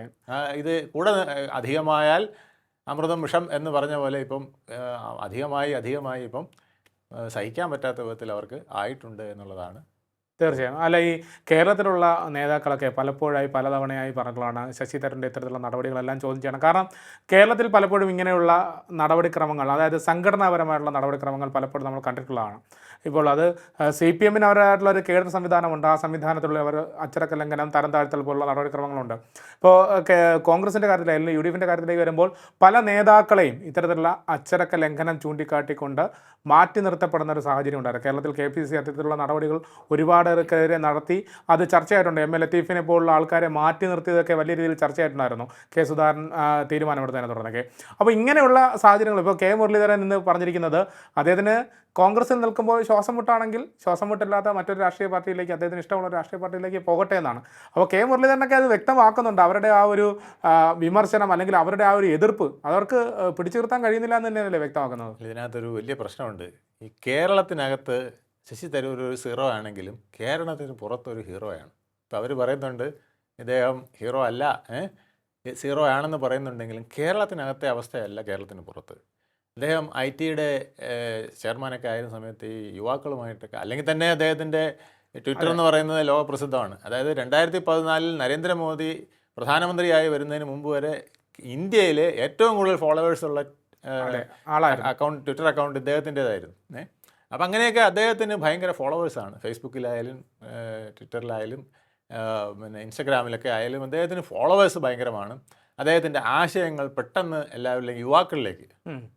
ഇത് കൂടെ അധികമായാൽ അമൃതം വിഷം എന്ന് പറഞ്ഞ പോലെ ഇപ്പം അധികമായി അധികമായി ഇപ്പം സഹിക്കാൻ പറ്റാത്ത വിധത്തിൽ അവർക്ക് ആയിട്ടുണ്ട് എന്നുള്ളതാണ് തീർച്ചയായും. അല്ല ഈ കേരളത്തിലുള്ള നേതാക്കളൊക്കെ പലപ്പോഴായി പലതവണയായി പറഞ്ഞിട്ടുള്ളതാണ് ശശി തരൂരിന്റെ ഇത്തരത്തിലുള്ള നടപടികളെല്ലാം ചോദ്യം ചെയ്യണം. കാരണം കേരളത്തിൽ പലപ്പോഴും ഇങ്ങനെയുള്ള നടപടിക്രമങ്ങൾ അതായത് സംഘടനാപരമായിട്ടുള്ള നടപടിക്രമങ്ങൾ പലപ്പോഴും നമ്മൾ കണ്ടിട്ടുള്ളതാണ്. ഇപ്പോൾ അത് സി പി എമ്മിന് അവരായിട്ടുള്ള ഒരു കേഡർ സംവിധാനമുണ്ട്. ആ സംവിധാനത്തിലുള്ള അവർ അച്ചടക്ക ലംഘനം തരം താഴ്ത്തൽ പോലുള്ള നടപടിക്രമങ്ങളുണ്ട്. ഇപ്പോൾ കോൺഗ്രസിന്റെ കാര്യത്തിൽ അല്ലെങ്കിൽ യു ഡി എഫിന്റെ കാര്യത്തിലേക്ക് വരുമ്പോൾ പല നേതാക്കളെയും ഇത്തരത്തിലുള്ള അച്ചടക്ക ലംഘനം ചൂണ്ടിക്കാട്ടിക്കൊണ്ട് മാറ്റി നിർത്തപ്പെടുന്ന ഒരു സാഹചര്യം ഉണ്ടായിരുന്നു. കേരളത്തിൽ കെ പി സി അത്തരത്തിലുള്ള നടപടികൾ ഒരുപാടെതിരെ നടത്തി അത് ചർച്ചയായിട്ടുണ്ട്. എം എൽ ലത്തീഫിനെ പോലുള്ള ആൾക്കാരെ മാറ്റി നിർത്തിയതൊക്കെ വലിയ രീതിയിൽ ചർച്ചയായിട്ടുണ്ടായിരുന്നു. കെ സുധാകരൻ തീരുമാനമെടുത്തതിനെ തുടർന്നൊക്കെ അപ്പോൾ ഇങ്ങനെയുള്ള സാഹചര്യങ്ങൾ ഇപ്പോൾ കെ മുരളീധരൻ ഇന്ന് പറഞ്ഞിരിക്കുന്നത് അദ്ദേഹത്തിന് കോൺഗ്രസിൽ നിൽക്കുമ്പോൾ ശ്വാസം മുട്ടാണെങ്കിൽ ശ്വാസം മുട്ടില്ലാത്ത മറ്റൊരു രാഷ്ട്രീയ പാർട്ടിയിലേക്ക് അദ്ദേഹത്തിന് ഇഷ്ടമുള്ള രാഷ്ട്രീയ പാർട്ടിയിലേക്ക് പോകട്ടെ എന്നാണ്. അപ്പോൾ കെ മുരളീധരനൊക്കെ അത് വ്യക്തമാക്കുന്നുണ്ട്. അവരുടെ ആ ഒരു വിമർശനം അല്ലെങ്കിൽ അവരുടെ ആ ഒരു എതിർപ്പ് അവർക്ക് പിടിച്ചു നിർത്താൻ കഴിയുന്നില്ല എന്ന് തന്നെയല്ലേ വ്യക്തമാക്കുന്നത്? ഇതിനകത്തൊരു വലിയ പ്രശ്നമുണ്ട്. ഈ കേരളത്തിനകത്ത് ശശി തരൂർ ഒരു സീറോ ആണെങ്കിലും കേരളത്തിന് പുറത്തൊരു ഹീറോയാണ് ഇപ്പോൾ അവർ പറയുന്നുണ്ട് ഇദ്ദേഹം ഹീറോ അല്ല സീറോ ആണെന്ന് പറയുന്നുണ്ടെങ്കിലും കേരളത്തിനകത്തെ അവസ്ഥയല്ല കേരളത്തിന് പുറത്ത്. അദ്ദേഹം ഐ ടിയുടെ ചെയർമാനൊക്കെ ആയിരുന്ന സമയത്ത് ഈ യുവാക്കളുമായിട്ടൊക്കെ അല്ലെങ്കിൽ തന്നെ അദ്ദേഹത്തിന്റെ ട്വിറ്റർ എന്ന് പറയുന്നത് ലോകപ്രസിദ്ധമാണ്. അതായത് രണ്ടായിരത്തി പതിനാലിൽ നരേന്ദ്രമോദി പ്രധാനമന്ത്രിയായി വരുന്നതിന് മുമ്പ് വരെ ഇന്ത്യയിലെ ഏറ്റവും കൂടുതൽ ഫോളോവേഴ്സ് ഉള്ള ആളായിരുന്നു. അക്കൗണ്ട് ട്വിറ്റർ അക്കൗണ്ട് ഇദ്ദേഹത്തിന്റെതായിരുന്നു ഏ? അപ്പം അങ്ങനെയൊക്കെ അദ്ദേഹത്തിന് ഭയങ്കര ഫോളോവേഴ്സാണ് ഫേസ്ബുക്കിലായാലും ട്വിറ്ററിലായാലും പിന്നെ ഇൻസ്റ്റഗ്രാമിലൊക്കെ ആയാലും അദ്ദേഹത്തിന് ഫോളോവേഴ്സ് ഭയങ്കരമാണ്. അദ്ദേഹത്തിന്റെ ആശയങ്ങൾ പെട്ടെന്ന് എല്ലാവരിലും യുവാക്കളിലേക്ക്.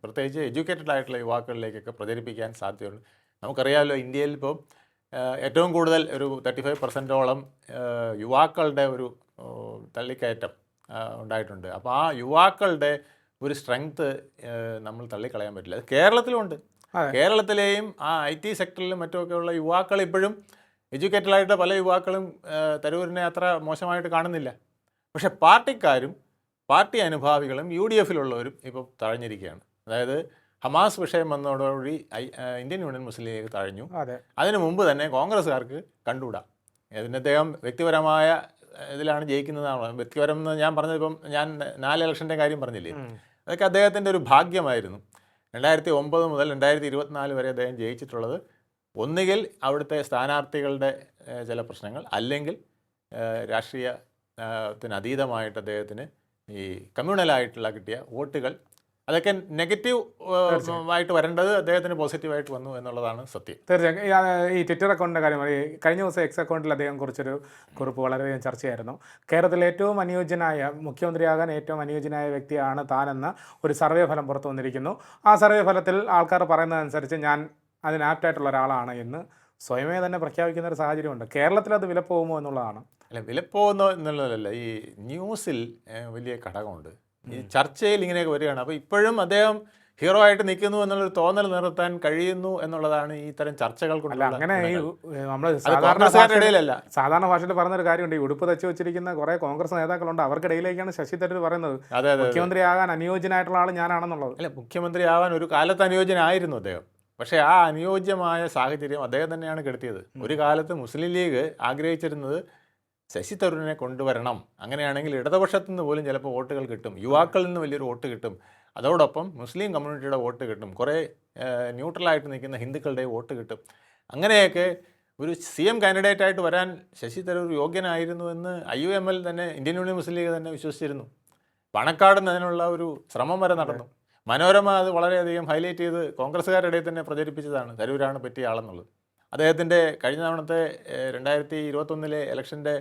പ്രത്യേകിച്ച് എഡ്യൂക്കേറ്റഡ് ആയിട്ടുള്ള യുവാക്കളിലേക്കൊക്കെ പ്രചരിപ്പിക്കാൻ സാധ്യതയുണ്ട്. നമുക്കറിയാമല്ലോ ഇന്ത്യയിൽ ഇപ്പോൾ ഏറ്റവും കൂടുതൽ ഒരു തേർട്ടി ഫൈവ് പെർസെന്റോളം യുവാക്കളുടെ ഒരു തള്ളിക്കയറ്റം ഉണ്ടായിട്ടുണ്ട്. അപ്പോൾ ആ യുവാക്കളുടെ ഒരു സ്ട്രെങ്ത് നമ്മൾ തള്ളിക്കളയാൻ പറ്റില്ല. അത് കേരളത്തിലുമുണ്ട് അതെ. കേരളത്തിലെയും ആ ഐ ടി സെക്ടറിലും മറ്റുമൊക്കെ ഉള്ള യുവാക്കൾ ഇപ്പോഴും എഡ്യൂക്കേറ്റഡ് ആയിട്ട് പല യുവാക്കളും തരൂരിനെ അത്ര മോശമായിട്ട് കാണുന്നില്ല. പക്ഷേ പാർട്ടിക്കാരും പാർട്ടി അനുഭാവികളും യു ഡി എഫിലുള്ളവരും ഇപ്പോൾ തഴഞ്ഞിരിക്കുകയാണ്. അതായത് ഹമാസ് വിഷയം വന്നതോടുകൂടി ഇന്ത്യൻ യൂണിയൻ മുസ്ലിം ലീഗ് തഴഞ്ഞു അതിനു മുമ്പ് തന്നെ കോൺഗ്രസ്സുകാർക്ക് കണ്ടുകൂടാ. അതിന് അദ്ദേഹം വ്യക്തിപരമായ ഇതിലാണ് ജയിക്കുന്നതാണ് വ്യക്തിപരം എന്ന് ഞാൻ പറഞ്ഞത് ഇപ്പം ഞാൻ നാല് ഇലക്ഷന്റെ കാര്യം പറഞ്ഞില്ലേ? അതൊക്കെ അദ്ദേഹത്തിന്റെ ഒരു ഭാഗ്യമായിരുന്നു. രണ്ടായിരത്തി ഒമ്പത് മുതൽ രണ്ടായിരത്തി ഇരുപത്തിനാല് വരെ അദ്ദേഹം ജയിച്ചിട്ടുള്ളത് ഒന്നുകിൽ അവിടുത്തെ സ്ഥാനാർത്ഥികളുടെ ചില പ്രശ്നങ്ങൾ അല്ലെങ്കിൽ രാഷ്ട്രീയത്തിന് രാഷ്ട്രീയ അതീതമായിട്ട് അദ്ദേഹത്തിന് ഈ കമ്മ്യൂണലായിട്ടുള്ള കിട്ടിയ വോട്ടുകൾ അതൊക്കെ നെഗറ്റീവ് ആയിട്ട് വരേണ്ടത് അദ്ദേഹത്തിന് പോസിറ്റീവായിട്ട് വന്നു എന്നുള്ളതാണ് സത്യം. തീർച്ചയായും. ഈ, ട്വിറ്റർ അക്കൗണ്ടിന്റെ കാര്യം കഴിഞ്ഞ ദിവസം എക്സ് അക്കൗണ്ടിൽ അദ്ദേഹം കുറിച്ചൊരു കുറിപ്പ് വളരെയധികം ചർച്ചയായിരുന്നു. കേരളത്തിൽ ഏറ്റവും അനുയോജ്യനായ മുഖ്യമന്ത്രിയാകാൻ ഏറ്റവും അനുയോജ്യനായ വ്യക്തിയാണ് താനെന്ന ഒരു സർവേ ഫലം പുറത്തു വന്നിരിക്കുന്നു. ആ സർവേ ഫലത്തിൽ ആൾക്കാർ പറയുന്നതനുസരിച്ച് ഞാൻ അതിനാപ്റ്റായിട്ടുള്ള ഒരാളാണ് എന്ന് സ്വയമേ തന്നെ പ്രഖ്യാപിക്കുന്ന ഒരു സാഹചര്യമുണ്ട്. കേരളത്തിൽ അത് വിലപ്പോകുമോ എന്നുള്ളതാണ്. അല്ല വിലപ്പോകുന്ന എന്നുള്ളതല്ല ഈ ന്യൂസിൽ വലിയ ഘടകമുണ്ട്. ഈ ചർച്ചയിൽ ഇങ്ങനെയൊക്കെ വരികയാണ്. അപ്പോൾ ഇപ്പോഴും അദ്ദേഹം ഹീറോ ആയിട്ട് നിൽക്കുന്നു എന്നുള്ളൊരു തോന്നൽ നിർത്താൻ കഴിയുന്നു എന്നുള്ളതാണ് ഈ തരം ചർച്ചകൾ കൊണ്ടുള്ള അങ്ങനെ. നമ്മൾ അത് സാധാരണ ഭാഷയിൽ പറഞ്ഞൊരു കാര്യമുണ്ട്. ഈ ഉടുപ്പ് തച്ചു വെച്ചിരിക്കുന്ന കുറെ കോൺഗ്രസ് നേതാക്കളുണ്ട്. അവർക്കിടയിലേക്കാണ് ശശി തരൂർ പറയുന്നത്. അതെ അതെ മുഖ്യമന്ത്രിയാകാൻ അനുയോജ്യനായിട്ടുള്ള ആൾ ഞാനാണെന്നുള്ളത്. അല്ല മുഖ്യമന്ത്രി ആവാൻ ഒരു കാലത്ത് അനുയോജ്യനായിരുന്നു അദ്ദേഹം. പക്ഷേ ആ അനുയോജ്യമായ സാഹചര്യം അദ്ദേഹം തന്നെയാണ് കെടുത്തിയത്. ഒരു കാലത്ത് മുസ്ലിം ലീഗ് ആഗ്രഹിച്ചിരുന്നത് ശശി തരൂരിനെ കൊണ്ടുവരണം. അങ്ങനെയാണെങ്കിൽ ഇടതുപക്ഷത്തു നിന്ന് പോലും ചിലപ്പോൾ വോട്ടുകൾ കിട്ടും. യുവാക്കളിൽ നിന്ന് വലിയൊരു വോട്ട് കിട്ടും. അതോടൊപ്പം മുസ്ലിം കമ്മ്യൂണിറ്റിയുടെ വോട്ട് കിട്ടും. കുറേ ന്യൂട്രലായിട്ട് നിൽക്കുന്ന ഹിന്ദുക്കളുടെ വോട്ട് കിട്ടും. അങ്ങനെയൊക്കെ ഒരു സി എം കാൻഡിഡേറ്റ് ആയിട്ട് വരാൻ ശശി തരൂർ യോഗ്യനായിരുന്നു എന്ന് ഐ യു എം എൽ തന്നെ ഇന്ത്യൻ യൂണിയൻ മുസ്ലിം ലീഗ് തന്നെ വിശ്വസിച്ചിരുന്നു. പണക്കാട് അതിനുള്ള ഒരു ശ്രമം വരെ നടന്നു. മനോരമ അത് വളരെയധികം ഹൈലൈറ്റ് ചെയ്ത് കോൺഗ്രസ്സുകാരുടെ തന്നെ പ്രചരിപ്പിച്ചതാണ്. തരൂരാണ് പറ്റിയ ആളെന്നുള്ളത്. അദ്ദേഹത്തിന്റെ കഴിഞ്ഞ തവണത്തെ രണ്ടായിരത്തി ഇരുപത്തൊന്നിലെ ഇലക്ഷന്റെ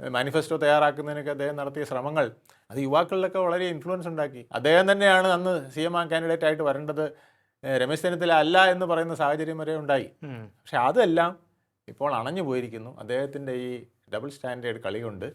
മാനിഫെസ്റ്റോ തയ്യാറാക്കുന്നതിനൊക്കെ അദ്ദേഹം നടത്തിയ ശ്രമങ്ങൾ അത് യുവാക്കളിലൊക്കെ വളരെ ഇൻഫ്ലുവൻസ് ഉണ്ടാക്കി. അദ്ദേഹം തന്നെയാണ് അന്ന് സി എം ആ കാൻഡിഡേറ്റ് ആയിട്ട് വരേണ്ടത് രമേശ് ചെന്നിത്തല അല്ല എന്ന് പറയുന്ന സാഹചര്യം വരെ ഉണ്ടായി. പക്ഷെ അതെല്ലാം ഇപ്പോൾ അണഞ്ഞു പോയിരിക്കുന്നു. അദ്ദേഹത്തിന്റെ ഈ ഡബിൾ സ്റ്റാൻഡേർഡ് കളി കൊണ്ട്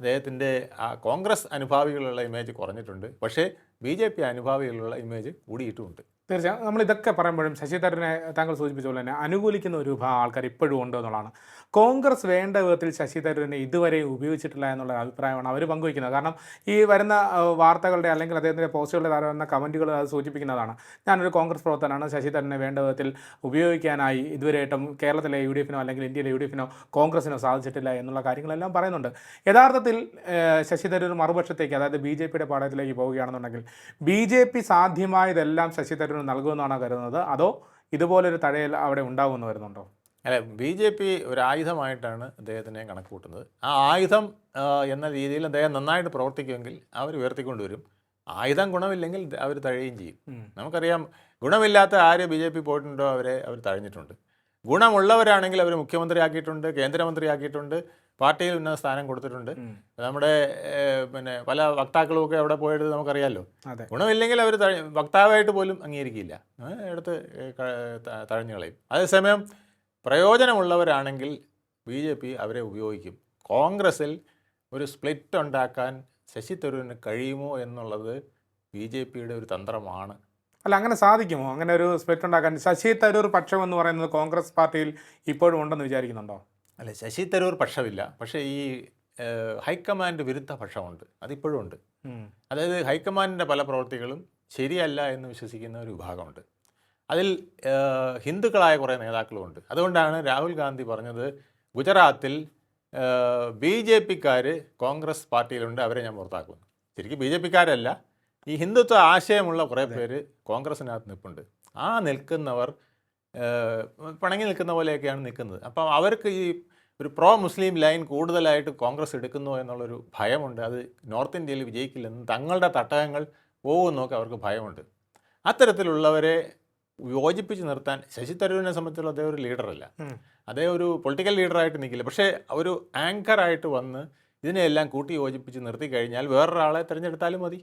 അദ്ദേഹത്തിന്റെ ആ കോൺഗ്രസ് അനുഭാവികളുള്ള ഇമേജ് കുറഞ്ഞിട്ടുണ്ട്. പക്ഷേ ബി ജെ പി അനുഭാവികളുള്ള ഇമേജ് കൂടിയിട്ടുമുണ്ട്. തീർച്ചയായും. നമ്മൾ ഇതൊക്കെ പറയുമ്പോഴും ശശി തരൂരിനെ താങ്കൾ സൂചിപ്പിച്ച തന്നെ അനുകൂലിക്കുന്ന ഒരു വിഭാഗം ആൾക്കാർ ഇപ്പോഴും ഉണ്ട് എന്നുള്ളതാണ്. കോൺഗ്രസ് വേണ്ട വിധത്തിൽ ശശി തരൂരിനെ ഇതുവരെ ഉപയോഗിച്ചിട്ടില്ല എന്നുള്ള അഭിപ്രായമാണ് അവർ പങ്കുവയ്ക്കുന്നത്. കാരണം ഈ വരുന്ന വാർത്തകളുടെ അല്ലെങ്കിൽ അദ്ദേഹത്തിന്റെ പോസ്റ്റുകളുടെ താരം വരുന്ന കമന്റുകൾ അത് സൂചിപ്പിക്കുന്നതാണ്. ഞാനൊരു കോൺഗ്രസ് പ്രവർത്തനമാണ് ശശി തരൂരിനെ വേണ്ട വിധത്തിൽ ഉപയോഗിക്കാനായി ഇതുവരെയായിട്ടും കേരളത്തിലെ യു ഡി എഫിനോ അല്ലെങ്കിൽ ഇന്ത്യയിലെ യു ഡി എഫിനോ കോൺഗ്രസിനോ സാധിച്ചിട്ടില്ല എന്നുള്ള കാര്യങ്ങളെല്ലാം പറയുന്നുണ്ട്. യഥാർത്ഥത്തിൽ ശശി തരൂർ മറുപക്ഷത്തേക്ക് അതായത് ബി ജെ പിയുടെ പാളയത്തിലേക്ക് പോവുകയാണെന്നുണ്ടെങ്കിൽ ബി ജെ പി സാധ്യമായതെല്ലാം ശശി തരൂർ നൽകുമെന്നാണ് കരുതുന്നത്? അതോ ഇതുപോലൊരു തഴയൽ അവിടെ ഉണ്ടാകുമെന്ന് വരുന്നുണ്ടോ അല്ല ബി ജെ പി ഒരു ആയുധമായിട്ടാണ് അദ്ദേഹത്തിനെ കണക്ക് കൂട്ടുന്നത് ആ ആയുധം എന്ന രീതിയിൽ അദ്ദേഹം നന്നായിട്ട് പ്രവർത്തിക്കുമെങ്കിൽ അവർ ഉയർത്തിക്കൊണ്ടുവരും. ആയുധം ഗുണമില്ലെങ്കിൽ അവർ തഴയുകയും ചെയ്യും. നമുക്കറിയാം ഗുണമില്ലാത്ത ആര് ബി ജെ പി പോയിട്ടുണ്ടോ അവരെ അവർ തഴഞ്ഞിട്ടുണ്ട്. ഗുണമുള്ളവരാണെങ്കിൽ അവർ മുഖ്യമന്ത്രിയാക്കിയിട്ടുണ്ട് കേന്ദ്രമന്ത്രിയാക്കിയിട്ടുണ്ട് പാർട്ടിയിൽ ഉന്നത സ്ഥാനം കൊടുത്തിട്ടുണ്ട്. നമ്മുടെ പിന്നെ പല വക്താക്കളും ഒക്കെ അവിടെ പോയിട്ട് നമുക്കറിയാമല്ലോ ഗുണമില്ലെങ്കിൽ അവർ വക്താവായിട്ട് പോലും അംഗീകരിക്കില്ല. എടുത്ത് തഴഞ്ഞു കളയും അതേസമയം പ്രയോജനമുള്ളവരാണെങ്കിൽ ബി ജെ പി അവരെ ഉപയോഗിക്കും. കോൺഗ്രസ്സിൽ ഒരു സ്പ്ലിറ്റ് ഉണ്ടാക്കാൻ ശശി തരൂരിന് കഴിയുമോ എന്നുള്ളത് ബി ജെ പിയുടെ ഒരു തന്ത്രമാണ്. അല്ല അങ്ങനെ സാധിക്കുമോ? അങ്ങനെ ഒരു സ്പ്ലിറ്റ് ഉണ്ടാക്കാൻ ശശി തരൂർ പക്ഷം എന്ന് പറയുന്നത് കോൺഗ്രസ് പാർട്ടിയിൽ ഇപ്പോഴും ഉണ്ടെന്ന് വിചാരിക്കുന്നുണ്ടോ? അല്ല ശശി തരൂർ പക്ഷമില്ല. പക്ഷേ ഈ ഹൈക്കമാൻഡ് വിരുദ്ധ പക്ഷമുണ്ട്. അതിപ്പോഴും ഉണ്ട്. അതായത് ഹൈക്കമാൻഡിന്റെ പല പ്രവൃത്തികളും ശരിയല്ല എന്ന് വിശ്വസിക്കുന്ന ഒരു വിഭാഗമുണ്ട്. അതിൽ ഹിന്ദുക്കളായ കുറേ നേതാക്കളുമുണ്ട്. അതുകൊണ്ടാണ് രാഹുൽ ഗാന്ധി പറഞ്ഞത് ഗുജറാത്തിൽ ബി ജെ പിക്കാർ കോൺഗ്രസ് പാർട്ടിയിലുണ്ട് അവരെ ഞാൻ പുറത്താക്കുന്നു. ശരിക്കും ബി ജെ പിക്കാരല്ല ഈ ഹിന്ദുത്വ ആശയമുള്ള കുറേ പേര് കോൺഗ്രസിനകത്ത് നിൽപ്പുണ്ട്. ആ നിൽക്കുന്നവർ പിണങ്ങി നിൽക്കുന്ന പോലെയൊക്കെയാണ് നിൽക്കുന്നത്. അപ്പം അവർക്ക് ഈ ഒരു പ്രോ മുസ്ലിം ലൈൻ കൂടുതലായിട്ട് കോൺഗ്രസ് എടുക്കുന്നു എന്നുള്ളൊരു ഭയമുണ്ട്. അത് നോർത്ത് ഇന്ത്യയിൽ വിജയിക്കില്ലെന്ന് തങ്ങളുടെ തട്ടകങ്ങൾ പോകുമെന്നൊക്കെ അവർക്ക് ഭയമുണ്ട്. അത്തരത്തിലുള്ളവരെ യോജിപ്പിച്ച് നിർത്താൻ ശശി തരൂരിനെ സംബന്ധിച്ചുള്ള അദ്ദേഹം ഒരു ലീഡറല്ല. അദ്ദേഹം ഒരു പൊളിറ്റിക്കൽ ലീഡറായിട്ട് നിൽക്കില്ല. പക്ഷേ ഒരു ആങ്കറായിട്ട് വന്ന് ഇതിനെയെല്ലാം കൂട്ടി യോജിപ്പിച്ച് നിർത്തി കഴിഞ്ഞാൽ വേറൊരാളെ തിരഞ്ഞെടുത്താലും മതി.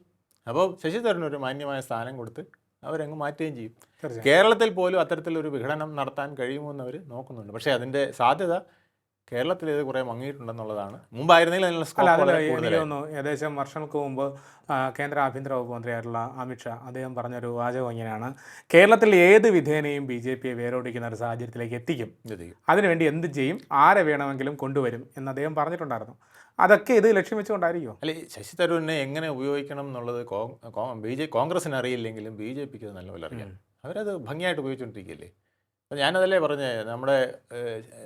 അപ്പോൾ ശശി തരൂരിന് ഒരു മാന്യമായ സ്ഥാനം കൊടുത്ത് അവരങ്ങ് മാറ്റുകയും ചെയ്യും. കേരളത്തിൽ പോലും അത്തരത്തിലൊരു വിഘടനം നടത്താൻ കഴിയുമെന്ന് അവർ നോക്കുന്നുണ്ട്. പക്ഷേ അതിന്റെ സാധ്യത കേരളത്തിൽ ഇത് കുറേ മങ്ങിയിട്ടുണ്ടെന്നുള്ളതാണ്. മുമ്പായിരുന്നെങ്കിൽ അതിനുള്ള സ്കോപ്പ് ഏകദേശം വർഷങ്ങൾക്ക് മുമ്പ് കേന്ദ്ര ആഭ്യന്തര വകുപ്പ് മന്ത്രിയായിട്ടുള്ള അമിത്ഷാ അദ്ദേഹം പറഞ്ഞൊരു വാചകം ഇങ്ങനെയാണ് കേരളത്തിൽ ഏത് വിധേനയും ബി ജെ പിയെ വേരോടിക്കുന്ന ഒരു സാഹചര്യത്തിലേക്ക് എത്തിക്കും. അതിനുവേണ്ടി എന്ത് ചെയ്യും? ആരെ വേണമെങ്കിലും കൊണ്ടുവരും എന്ന് അദ്ദേഹം പറഞ്ഞിട്ടുണ്ടായിരുന്നു. അതൊക്കെ ഇത് ലക്ഷ്യം വെച്ചുകൊണ്ടായിരിക്കും അല്ലെ ശശി തരൂരിനെ എങ്ങനെ ഉപയോഗിക്കണം എന്നുള്ളത് ബി ജെ കോൺഗ്രസിന് അറിയില്ലെങ്കിലും ബി ജെ പിക്ക് നല്ലപോലെ അറിയാം. അവരത് ഭംഗിയായിട്ട് ഉപയോഗിച്ചുകൊണ്ടിരിക്കുകയല്ലേ? അപ്പം ഞാനതല്ലേ പറഞ്ഞേ നമ്മുടെ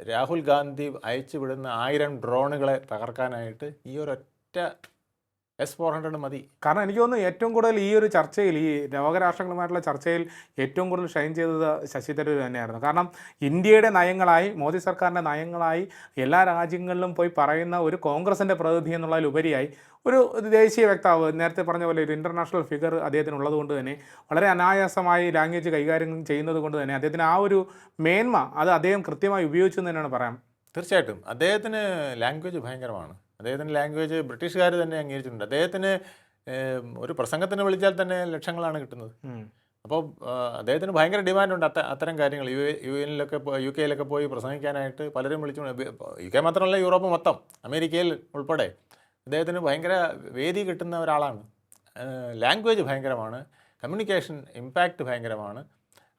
രാഹുൽ ഗാന്ധി അയച്ചു വിടുന്ന ആയിരം ഡ്രോണുകളെ തകർക്കാനായിട്ട് ഈ ഒരൊറ്റ എസ് ഫോർ ഹൺഡ്രഡ് മതി. കാരണം എനിക്ക് തോന്നുന്നു ഏറ്റവും കൂടുതൽ ഈ ഒരു ചർച്ചയിൽ ഈ ലോകരാഷ്ട്രങ്ങളുമായിട്ടുള്ള ചർച്ചയിൽ ഏറ്റവും കൂടുതൽ ഷൈൻ ചെയ്തത് ശശി തരൂർ തന്നെയായിരുന്നു. കാരണം ഇന്ത്യയുടെ നയങ്ങളായി മോദി സർക്കാരിന്റെ നയങ്ങളായി എല്ലാ രാജ്യങ്ങളിലും പോയി പറയുന്ന ഒരു കോൺഗ്രസിന്റെ പ്രതിനിധി എന്നുള്ളതിലുപരിയായി ഒരു ദേശീയ വക്താവ് നേരത്തെ പറഞ്ഞ പോലെ ഒരു ഇന്റർനാഷണൽ ഫിഗർ അദ്ദേഹത്തിന് ഉള്ളതുകൊണ്ട് തന്നെ വളരെ അനായാസമായി ലാംഗ്വേജ് കൈകാര്യം ചെയ്യുന്നത് കൊണ്ട് തന്നെ അദ്ദേഹത്തിന് ആ ഒരു മേന്മ അത് അദ്ദേഹം കൃത്യമായി ഉപയോഗിച്ചു എന്ന് തന്നെയാണ് പറയാം. തീർച്ചയായിട്ടും. അദ്ദേഹത്തിന് ലാംഗ്വേജ് ഭയങ്കരമാണ്. അദ്ദേഹത്തിന് ലാംഗ്വേജ് ബ്രിട്ടീഷുകാർ തന്നെ അംഗീകരിച്ചിട്ടുണ്ട്. അദ്ദേഹത്തിന് ഒരു പ്രസംഗത്തിന് വിളിച്ചാൽ തന്നെ ലക്ഷങ്ങളാണ് കിട്ടുന്നത്. അപ്പോൾ അദ്ദേഹത്തിന് ഭയങ്കര ഡിമാൻഡുണ്ട് അത്ത അത്തരം കാര്യങ്ങൾ. യു എ യു എനിലൊക്കെ യു കെയിലൊക്കെ പോയി പ്രസംഗിക്കാനായിട്ട് പലരും വിളിച്ചു. യു കെ മാത്രമല്ല യൂറോപ്പ് മൊത്തം അമേരിക്കയിൽ ഉൾപ്പെടെ അദ്ദേഹത്തിന് ഭയങ്കര വേദി കിട്ടുന്ന ഒരാളാണ്. ലാംഗ്വേജ് ഭയങ്കരമാണ്. കമ്മ്യൂണിക്കേഷൻ ഇമ്പാക്റ്റ് ഭയങ്കരമാണ്.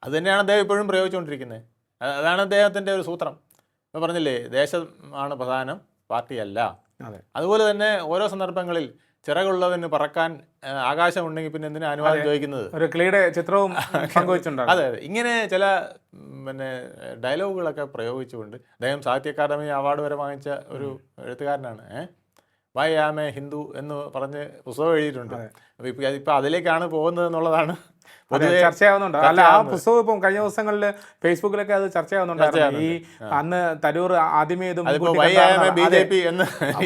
അത് തന്നെയാണ് അദ്ദേഹം ഇപ്പോഴും പ്രയോഗിച്ചുകൊണ്ടിരിക്കുന്നത്. അതാണ് അദ്ദേഹത്തിന്റെ ഒരു സൂത്രം. ഇപ്പോൾ പറഞ്ഞില്ലേ ദേശമാണ് പ്രധാനം പാർട്ടിയല്ല. അതുപോലെ തന്നെ ഓരോ സന്ദർഭങ്ങളിൽ ചിറകുള്ളവന് പറക്കാൻ ആകാശമുണ്ടെങ്കിൽ പിന്നെ എന്തിനാ അനുവാദം ചോദിക്കുന്നത്? ഒരു ക്ലീയുടെ ചിത്രവും പങ്കുവച്ചിട്ടുണ്ടായിരുന്നു അതെ അതെ. ഇങ്ങനെ ചില പിന്നെ ഡയലോഗുകളൊക്കെ പ്രയോഗിച്ചുകൊണ്ട് അദ്ദേഹം സാഹിത്യ അക്കാദമി അവാർഡ് വരെ വാങ്ങിച്ച ഒരു എഴുത്തുകാരനാണ് ഏഹ് വൈ ആം എ ഹിന്ദു എന്ന് പറഞ്ഞ് പുസ്തകം എഴുതിയിട്ടുണ്ട്. അപ്പോൾ ഇപ്പം ഇപ്പം അതിലേക്കാണ് പോകുന്നത് എന്നുള്ളതാണ് ചർച്ചയാവുന്നുണ്ട്. അല്ല ആ. പുസ്തകം ഇപ്പം കഴിഞ്ഞ ദിവസങ്ങളിൽ ഫേസ്ബുക്കിലൊക്കെ അത് ചർച്ചയാവുന്നുണ്ടായിരുന്നു. ഈ അന്ന് തരൂർ ആദ്യമേ ഇത്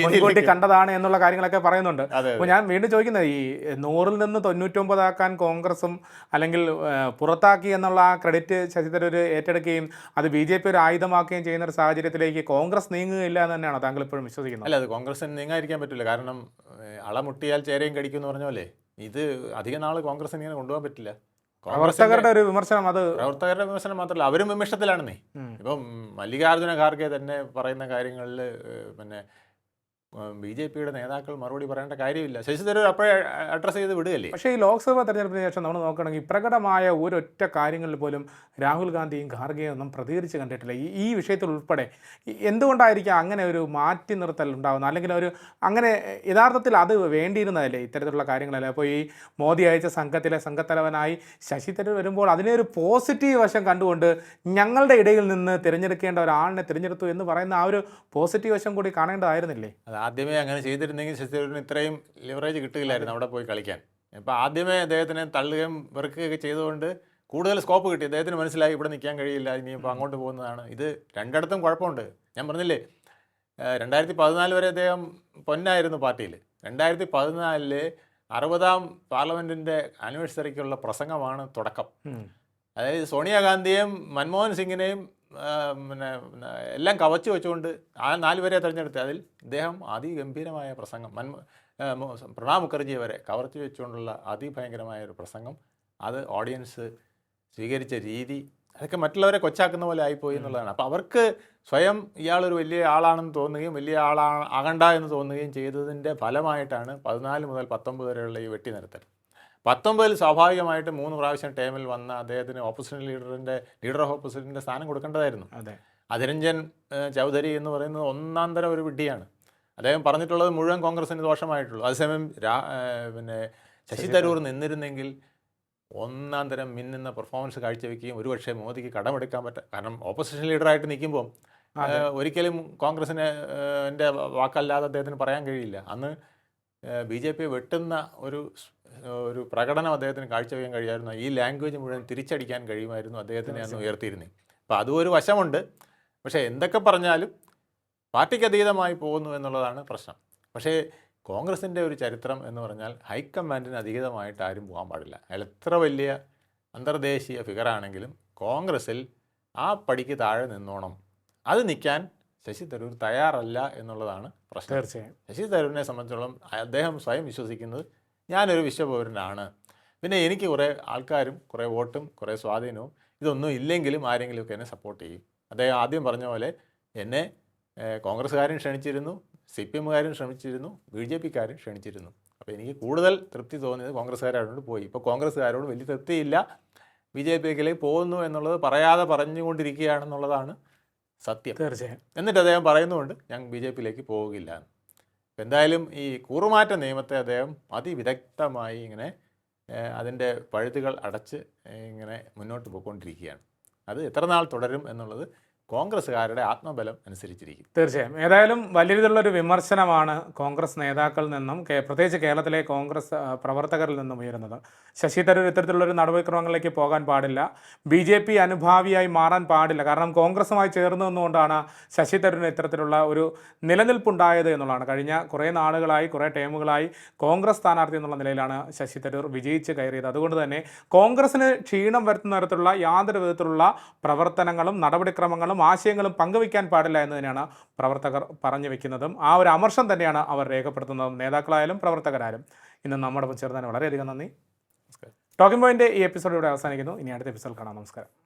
മുൻകൂട്ടി കണ്ടതാണ്. എന്നുള്ള കാര്യങ്ങളൊക്കെ പറയുന്നുണ്ട്. അപ്പോൾ ഞാൻ വീണ്ടും ചോദിക്കുന്നത് ഈ നൂറിൽ നിന്ന് തൊണ്ണൂറ്റൊമ്പതാക്കാൻ കോൺഗ്രസും അല്ലെങ്കിൽ പുറത്താക്കി എന്നുള്ള ആ ക്രെഡിറ്റ് ശശി തരൂർ ഏറ്റെടുക്കുകയും അത് ബി ജെ പി ഒരു ആയുധമാക്കുകയും ചെയ്യുന്ന ഒരു സാഹചര്യത്തിലേക്ക് കോൺഗ്രസ് നീങ്ങുകയില്ല എന്ന് തന്നെയാണ് താങ്കൾ ഇപ്പോഴും വിശ്വസിക്കുന്നത്? അല്ല അത് കോൺഗ്രസിന് നീങ്ങാതിരിക്കാൻ പറ്റില്ല. കാരണം അളമുട്ടിയാൽ ചേരയും കടിക്കും എന്ന് പറഞ്ഞ പോലെ. ഇത് അധിക നാൾ കോൺഗ്രസ് ഇങ്ങനെ കൊണ്ടുപോകാൻ പറ്റില്ല പ്രവർത്തകരുടെ ഒരു വിമർശനം അത് പ്രവർത്തകരുടെ വിമർശനം മാത്രമല്ല അവരും വിമർശത്തിലാണെന്നേ. ഇപ്പം മല്ലികാർജുന ഖാർഗെ തന്നെ പറയുന്ന കാര്യങ്ങളിൽ പിന്നെ ബി ജെ പിയുടെ നേതാക്കൾ മറുപടി പറയേണ്ട കാര്യമില്ല. ശശി തരൂർ അപ്പോഴേ അഡ്രസ്സ് ചെയ്ത് വിടുകയല്ലേ? പക്ഷേ ഈ ലോക്സഭാ തെരഞ്ഞെടുപ്പിന് ശേഷം നമ്മൾ നോക്കുകയാണെങ്കിൽ പ്രകടമായ ഒരൊറ്റ കാര്യങ്ങളിൽ പോലും രാഹുൽ ഗാന്ധിയും ഖാർഗെയും ഒന്നും പ്രതികരിച്ച് കണ്ടിട്ടില്ല. ഈ ഈ വിഷയത്തിൽ ഉൾപ്പെടെ എന്തുകൊണ്ടായിരിക്കും അങ്ങനെ ഒരു മാറ്റി നിർത്തൽ ഉണ്ടാകുന്നത് അല്ലെങ്കിൽ ഒരു അങ്ങനെ യഥാർത്ഥത്തിൽ അത് വേണ്ടിയിരുന്നതല്ലേ ഇത്തരത്തിലുള്ള കാര്യങ്ങളല്ലേ? അപ്പോൾ ഈ മോദി അയച്ച സംഘത്തിലെ സംഘത്തലവനായി ശശി തരൂർ വരുമ്പോൾ അതിനെ ഒരു പോസിറ്റീവ് വശം കണ്ടുകൊണ്ട് ഞങ്ങളുടെ ഇടയിൽ നിന്ന് തിരഞ്ഞെടുക്കേണ്ട ഒരാളിനെ തിരഞ്ഞെടുത്തു എന്ന് പറയുന്ന ആ ഒരു പോസിറ്റീവ് വശം കൂടി കാണേണ്ടതായിരുന്നില്ലേ? അത് ആദ്യമേ അങ്ങനെ ചെയ്തിരുന്നെങ്കിൽ ശശിതരൂരിന് ഇത്രയും ലിവറേജ് കിട്ടുകയില്ലായിരുന്നു അവിടെ പോയി കളിക്കാൻ. ഇപ്പോൾ ആദ്യമേ അദ്ദേഹത്തിനെ തള്ളുകയും വെറുക്കുകയൊക്കെ ചെയ്തുകൊണ്ട് കൂടുതൽ സ്കോപ്പ് കിട്ടി. അദ്ദേഹത്തിന് മനസ്സിലായി ഇവിടെ നിൽക്കാൻ കഴിയില്ല ഇനിയിപ്പോൾ അങ്ങോട്ട് പോകുന്നതാണ്. ഇത് രണ്ടിടത്തും കുഴപ്പമുണ്ട്. ഞാൻ പറഞ്ഞില്ലേ രണ്ടായിരത്തി പതിനാല് വരെ അദ്ദേഹം പൊന്നായിരുന്നു പാർട്ടിയിൽ രണ്ടായിരത്തി പതിനാലിൽ അറുപതാം പാർലമെന്റിന്റെ ആനിവേഴ്സറിക്കുള്ള പ്രസംഗമാണ് തുടക്കം. അതായത് സോണിയാഗാന്ധിയെയും മൻമോഹൻ സിംഗിനെയും പിന്നെ എല്ലാം കവച്ചു വെച്ചുകൊണ്ട് ആ നാല് പേരെ തിരഞ്ഞെടുത്ത്. അതിൽ ഇദ്ദേഹം അതിഗംഭീരമായ പ്രസംഗം മൻമോ പ്രണാബ് മുഖർജിയെ വരെ കവർച്ചു വെച്ചുകൊണ്ടുള്ള അതിഭയങ്കരമായ ഒരു പ്രസംഗം. അത് ഓഡിയൻസ് സ്വീകരിച്ച രീതി അതൊക്കെ മറ്റുള്ളവരെ കൊച്ചാക്കുന്ന പോലെ ആയിപ്പോയി എന്നുള്ളതാണ്. അപ്പോൾ അവർക്ക് സ്വയം ഇയാളൊരു വലിയ ആളാണെന്ന് തോന്നുകയും വലിയ ആളാ ആകണ്ട എന്ന് തോന്നുകയും ചെയ്തതിന്റെ ഫലമായിട്ടാണ് പതിനാല് മുതൽ പത്തൊമ്പത് വരെയുള്ള ഈ വെട്ടി നിരത്തൽ പത്തൊമ്പതിൽ സ്വാഭാവികമായിട്ട് മൂന്ന് പ്രാവശ്യം ടേമിൽ വന്ന അദ്ദേഹത്തിന് ഓപ്പോസിഷൻ ലീഡറിന്റെ ലീഡർ ഓഫ് ഓപ്പോസിഷന്റെ സ്ഥാനം കൊടുക്കേണ്ടതായിരുന്നു. അതെ. അതിരഞ്ജൻ ചൗധരി എന്ന് പറയുന്നത് ഒന്നാം തരം ഒരു വിഡ്ഢിയാണ്. അദ്ദേഹം പറഞ്ഞിട്ടുള്ളത് മുഴുവൻ കോൺഗ്രസിന് ദോഷമായിട്ടുള്ളൂ. അതേസമയം രാ പിന്നെ ശശി തരൂർ നിന്നിരുന്നെങ്കിൽ ഒന്നാം തരം മിന്നുന്ന പെർഫോമൻസ് കാഴ്ചവെക്കുകയും ഒരുപക്ഷെ മോദിക്ക് കടമെടുക്കാൻ പറ്റും കാരണം ഓപ്പോസിഷൻ ലീഡറായിട്ട് നിൽക്കുമ്പോൾ ഒരിക്കലും കോൺഗ്രസിന് എന്റെ വാക്കല്ലാതെ അദ്ദേഹത്തിന് പറയാൻ കഴിയില്ല. അന്ന് ബി ജെ പി വെട്ടുന്ന ഒരു ഒരു പ്രകടനം അദ്ദേഹത്തിന് കാഴ്ചവെക്കാൻ കഴിയുമായിരുന്നു ഈ ലാംഗ്വേജ് മുഴുവൻ തിരിച്ചടിക്കാൻ കഴിയുമായിരുന്നു അദ്ദേഹത്തിനെ അന്ന് ഉയർത്തിയിരുന്നത്. അപ്പോൾ അതും ഒരു വശമുണ്ട്. പക്ഷേ എന്തൊക്കെ പറഞ്ഞാലും പാർട്ടിക്ക് അതീതമായി പോകുന്നു എന്നുള്ളതാണ് പ്രശ്നം. പക്ഷേ കോൺഗ്രസിന്റെ ഒരു ചരിത്രം എന്ന് പറഞ്ഞാൽ ഹൈക്കമാൻഡിന് അതീതമായിട്ട് ആരും പോകാൻ പാടില്ല. അയാൾ എത്ര വലിയ അന്തർദേശീയ ഫിഗറാണെങ്കിലും കോൺഗ്രസിൽ ആ പടിക്ക് താഴെ നിന്നോണം. അത് നിൽക്കാൻ ശശി തരൂർ തയ്യാറല്ല എന്നുള്ളതാണ് പ്രശ്നം. തീർച്ചയായും. ശശി തരൂരിനെ സംബന്ധിച്ചോളം അദ്ദേഹം സ്വയം വിശ്വസിക്കുന്നത് ഞാനൊരു വിശ്വപൗരനാണ്. പിന്നെ എനിക്ക് കുറേ ആൾക്കാരും കുറേ വോട്ടും കുറേ സ്വാധീനവും ഇതൊന്നും ഇല്ലെങ്കിലും ആരെങ്കിലുമൊക്കെ എന്നെ സപ്പോർട്ട് ചെയ്യും. അദ്ദേഹം ആദ്യം പറഞ്ഞ പോലെ എന്നെ കോൺഗ്രസ്സുകാരും ക്ഷണിച്ചിരുന്നു സി പി എമ്മുകാരും ശ്രമിച്ചിരുന്നു ബി ജെ പിക്കാരും ക്ഷണിച്ചിരുന്നു. അപ്പോൾ എനിക്ക് കൂടുതൽ തൃപ്തി തോന്നിയത് കോൺഗ്രസ്സുകാരോട് പോയി. ഇപ്പോൾ കോൺഗ്രസ്സുകാരോട് വലിയ തൃപ്തിയില്ല. ബി ജെ പിയിലേക്ക് പോകുന്നു എന്നുള്ളത് പറയാതെ പറഞ്ഞുകൊണ്ടിരിക്കുകയാണെന്നുള്ളതാണ് സത്യം. തീർച്ചയായും. എന്നിട്ട് അദ്ദേഹം പറയുന്നുണ്ട് ഞാൻ ബി ജെ പിയിലേക്ക് പോവുകയില്ല. എന്ന്. ഇപ്പം എന്തായാലും ഈ കൂറുമാറ്റ നിയമത്തെ അദ്ദേഹം അതിവിദഗ്ധമായി ഇങ്ങനെ അതിന്റെ പഴുതുകൾ അടച്ച് ഇങ്ങനെ മുന്നോട്ട് പോയിക്കൊണ്ടിരിക്കുകയാണ്. അത് എത്ര നാൾ തുടരും എന്നുള്ളത് കോൺഗ്രസ്സുകാരുടെ ആത്മബലം അനുസരിച്ചിരിക്കും. തീർച്ചയായും. ഏതായാലും വലിയ രീതിയിലുള്ളൊരു വിമർശനമാണ് കോൺഗ്രസ് നേതാക്കളിൽ നിന്നും പ്രത്യേകിച്ച് കേരളത്തിലെ കോൺഗ്രസ് പ്രവർത്തകരിൽ നിന്നും ഉയരുന്നത്. ശശി തരൂർ ഇത്തരത്തിലുള്ളൊരു നടപടിക്രമങ്ങളിലേക്ക് പോകാൻ പാടില്ല. ബി ജെ പി അനുഭാവിയായി മാറാൻ പാടില്ല. കാരണം കോൺഗ്രസുമായി ചേർന്നു നിന്നുകൊണ്ടാണ് ശശി തരൂരിന് ഇത്തരത്തിലുള്ള ഒരു നിലനിൽപ്പുണ്ടായത് എന്നുള്ളതാണ്. കഴിഞ്ഞ കുറേ നാളുകളായി കുറേ ടൈമുകളായി കോൺഗ്രസ് സ്ഥാനാർത്ഥി എന്നുള്ള നിലയിലാണ് ശശി തരൂർ വിജയിച്ച് കയറിയത്. അതുകൊണ്ട് തന്നെ കോൺഗ്രസിന് ക്ഷീണം വരുത്തുന്ന തരത്തിലുള്ള യാതൊരു വിധത്തിലുള്ള പ്രവർത്തനങ്ങളും നടപടിക്രമങ്ങളും ആശയങ്ങളും പങ്കുവയ്ക്കാൻ പാടില്ല എന്ന് തന്നെയാണ് പ്രവർത്തകർ പറഞ്ഞു വെക്കുന്നതും. ആ ഒരു അമർഷം തന്നെയാണ് അവർ രേഖപ്പെടുത്തുന്നതും. നേതാക്കളായാലും പ്രവർത്തകരായാലും. ഇന്ന് നമ്മുടെ ചേർന്നതിന് വളരെയധികം നന്ദി. ടോക്കിംഗ് പോയിന്റ് ഈ എപ്പിസോഡ് ഇവിടെ അവസാനിക്കുന്നു. ഇനി അടുത്ത എപ്പിസോഡ് കാണാം. നമസ്കാരം.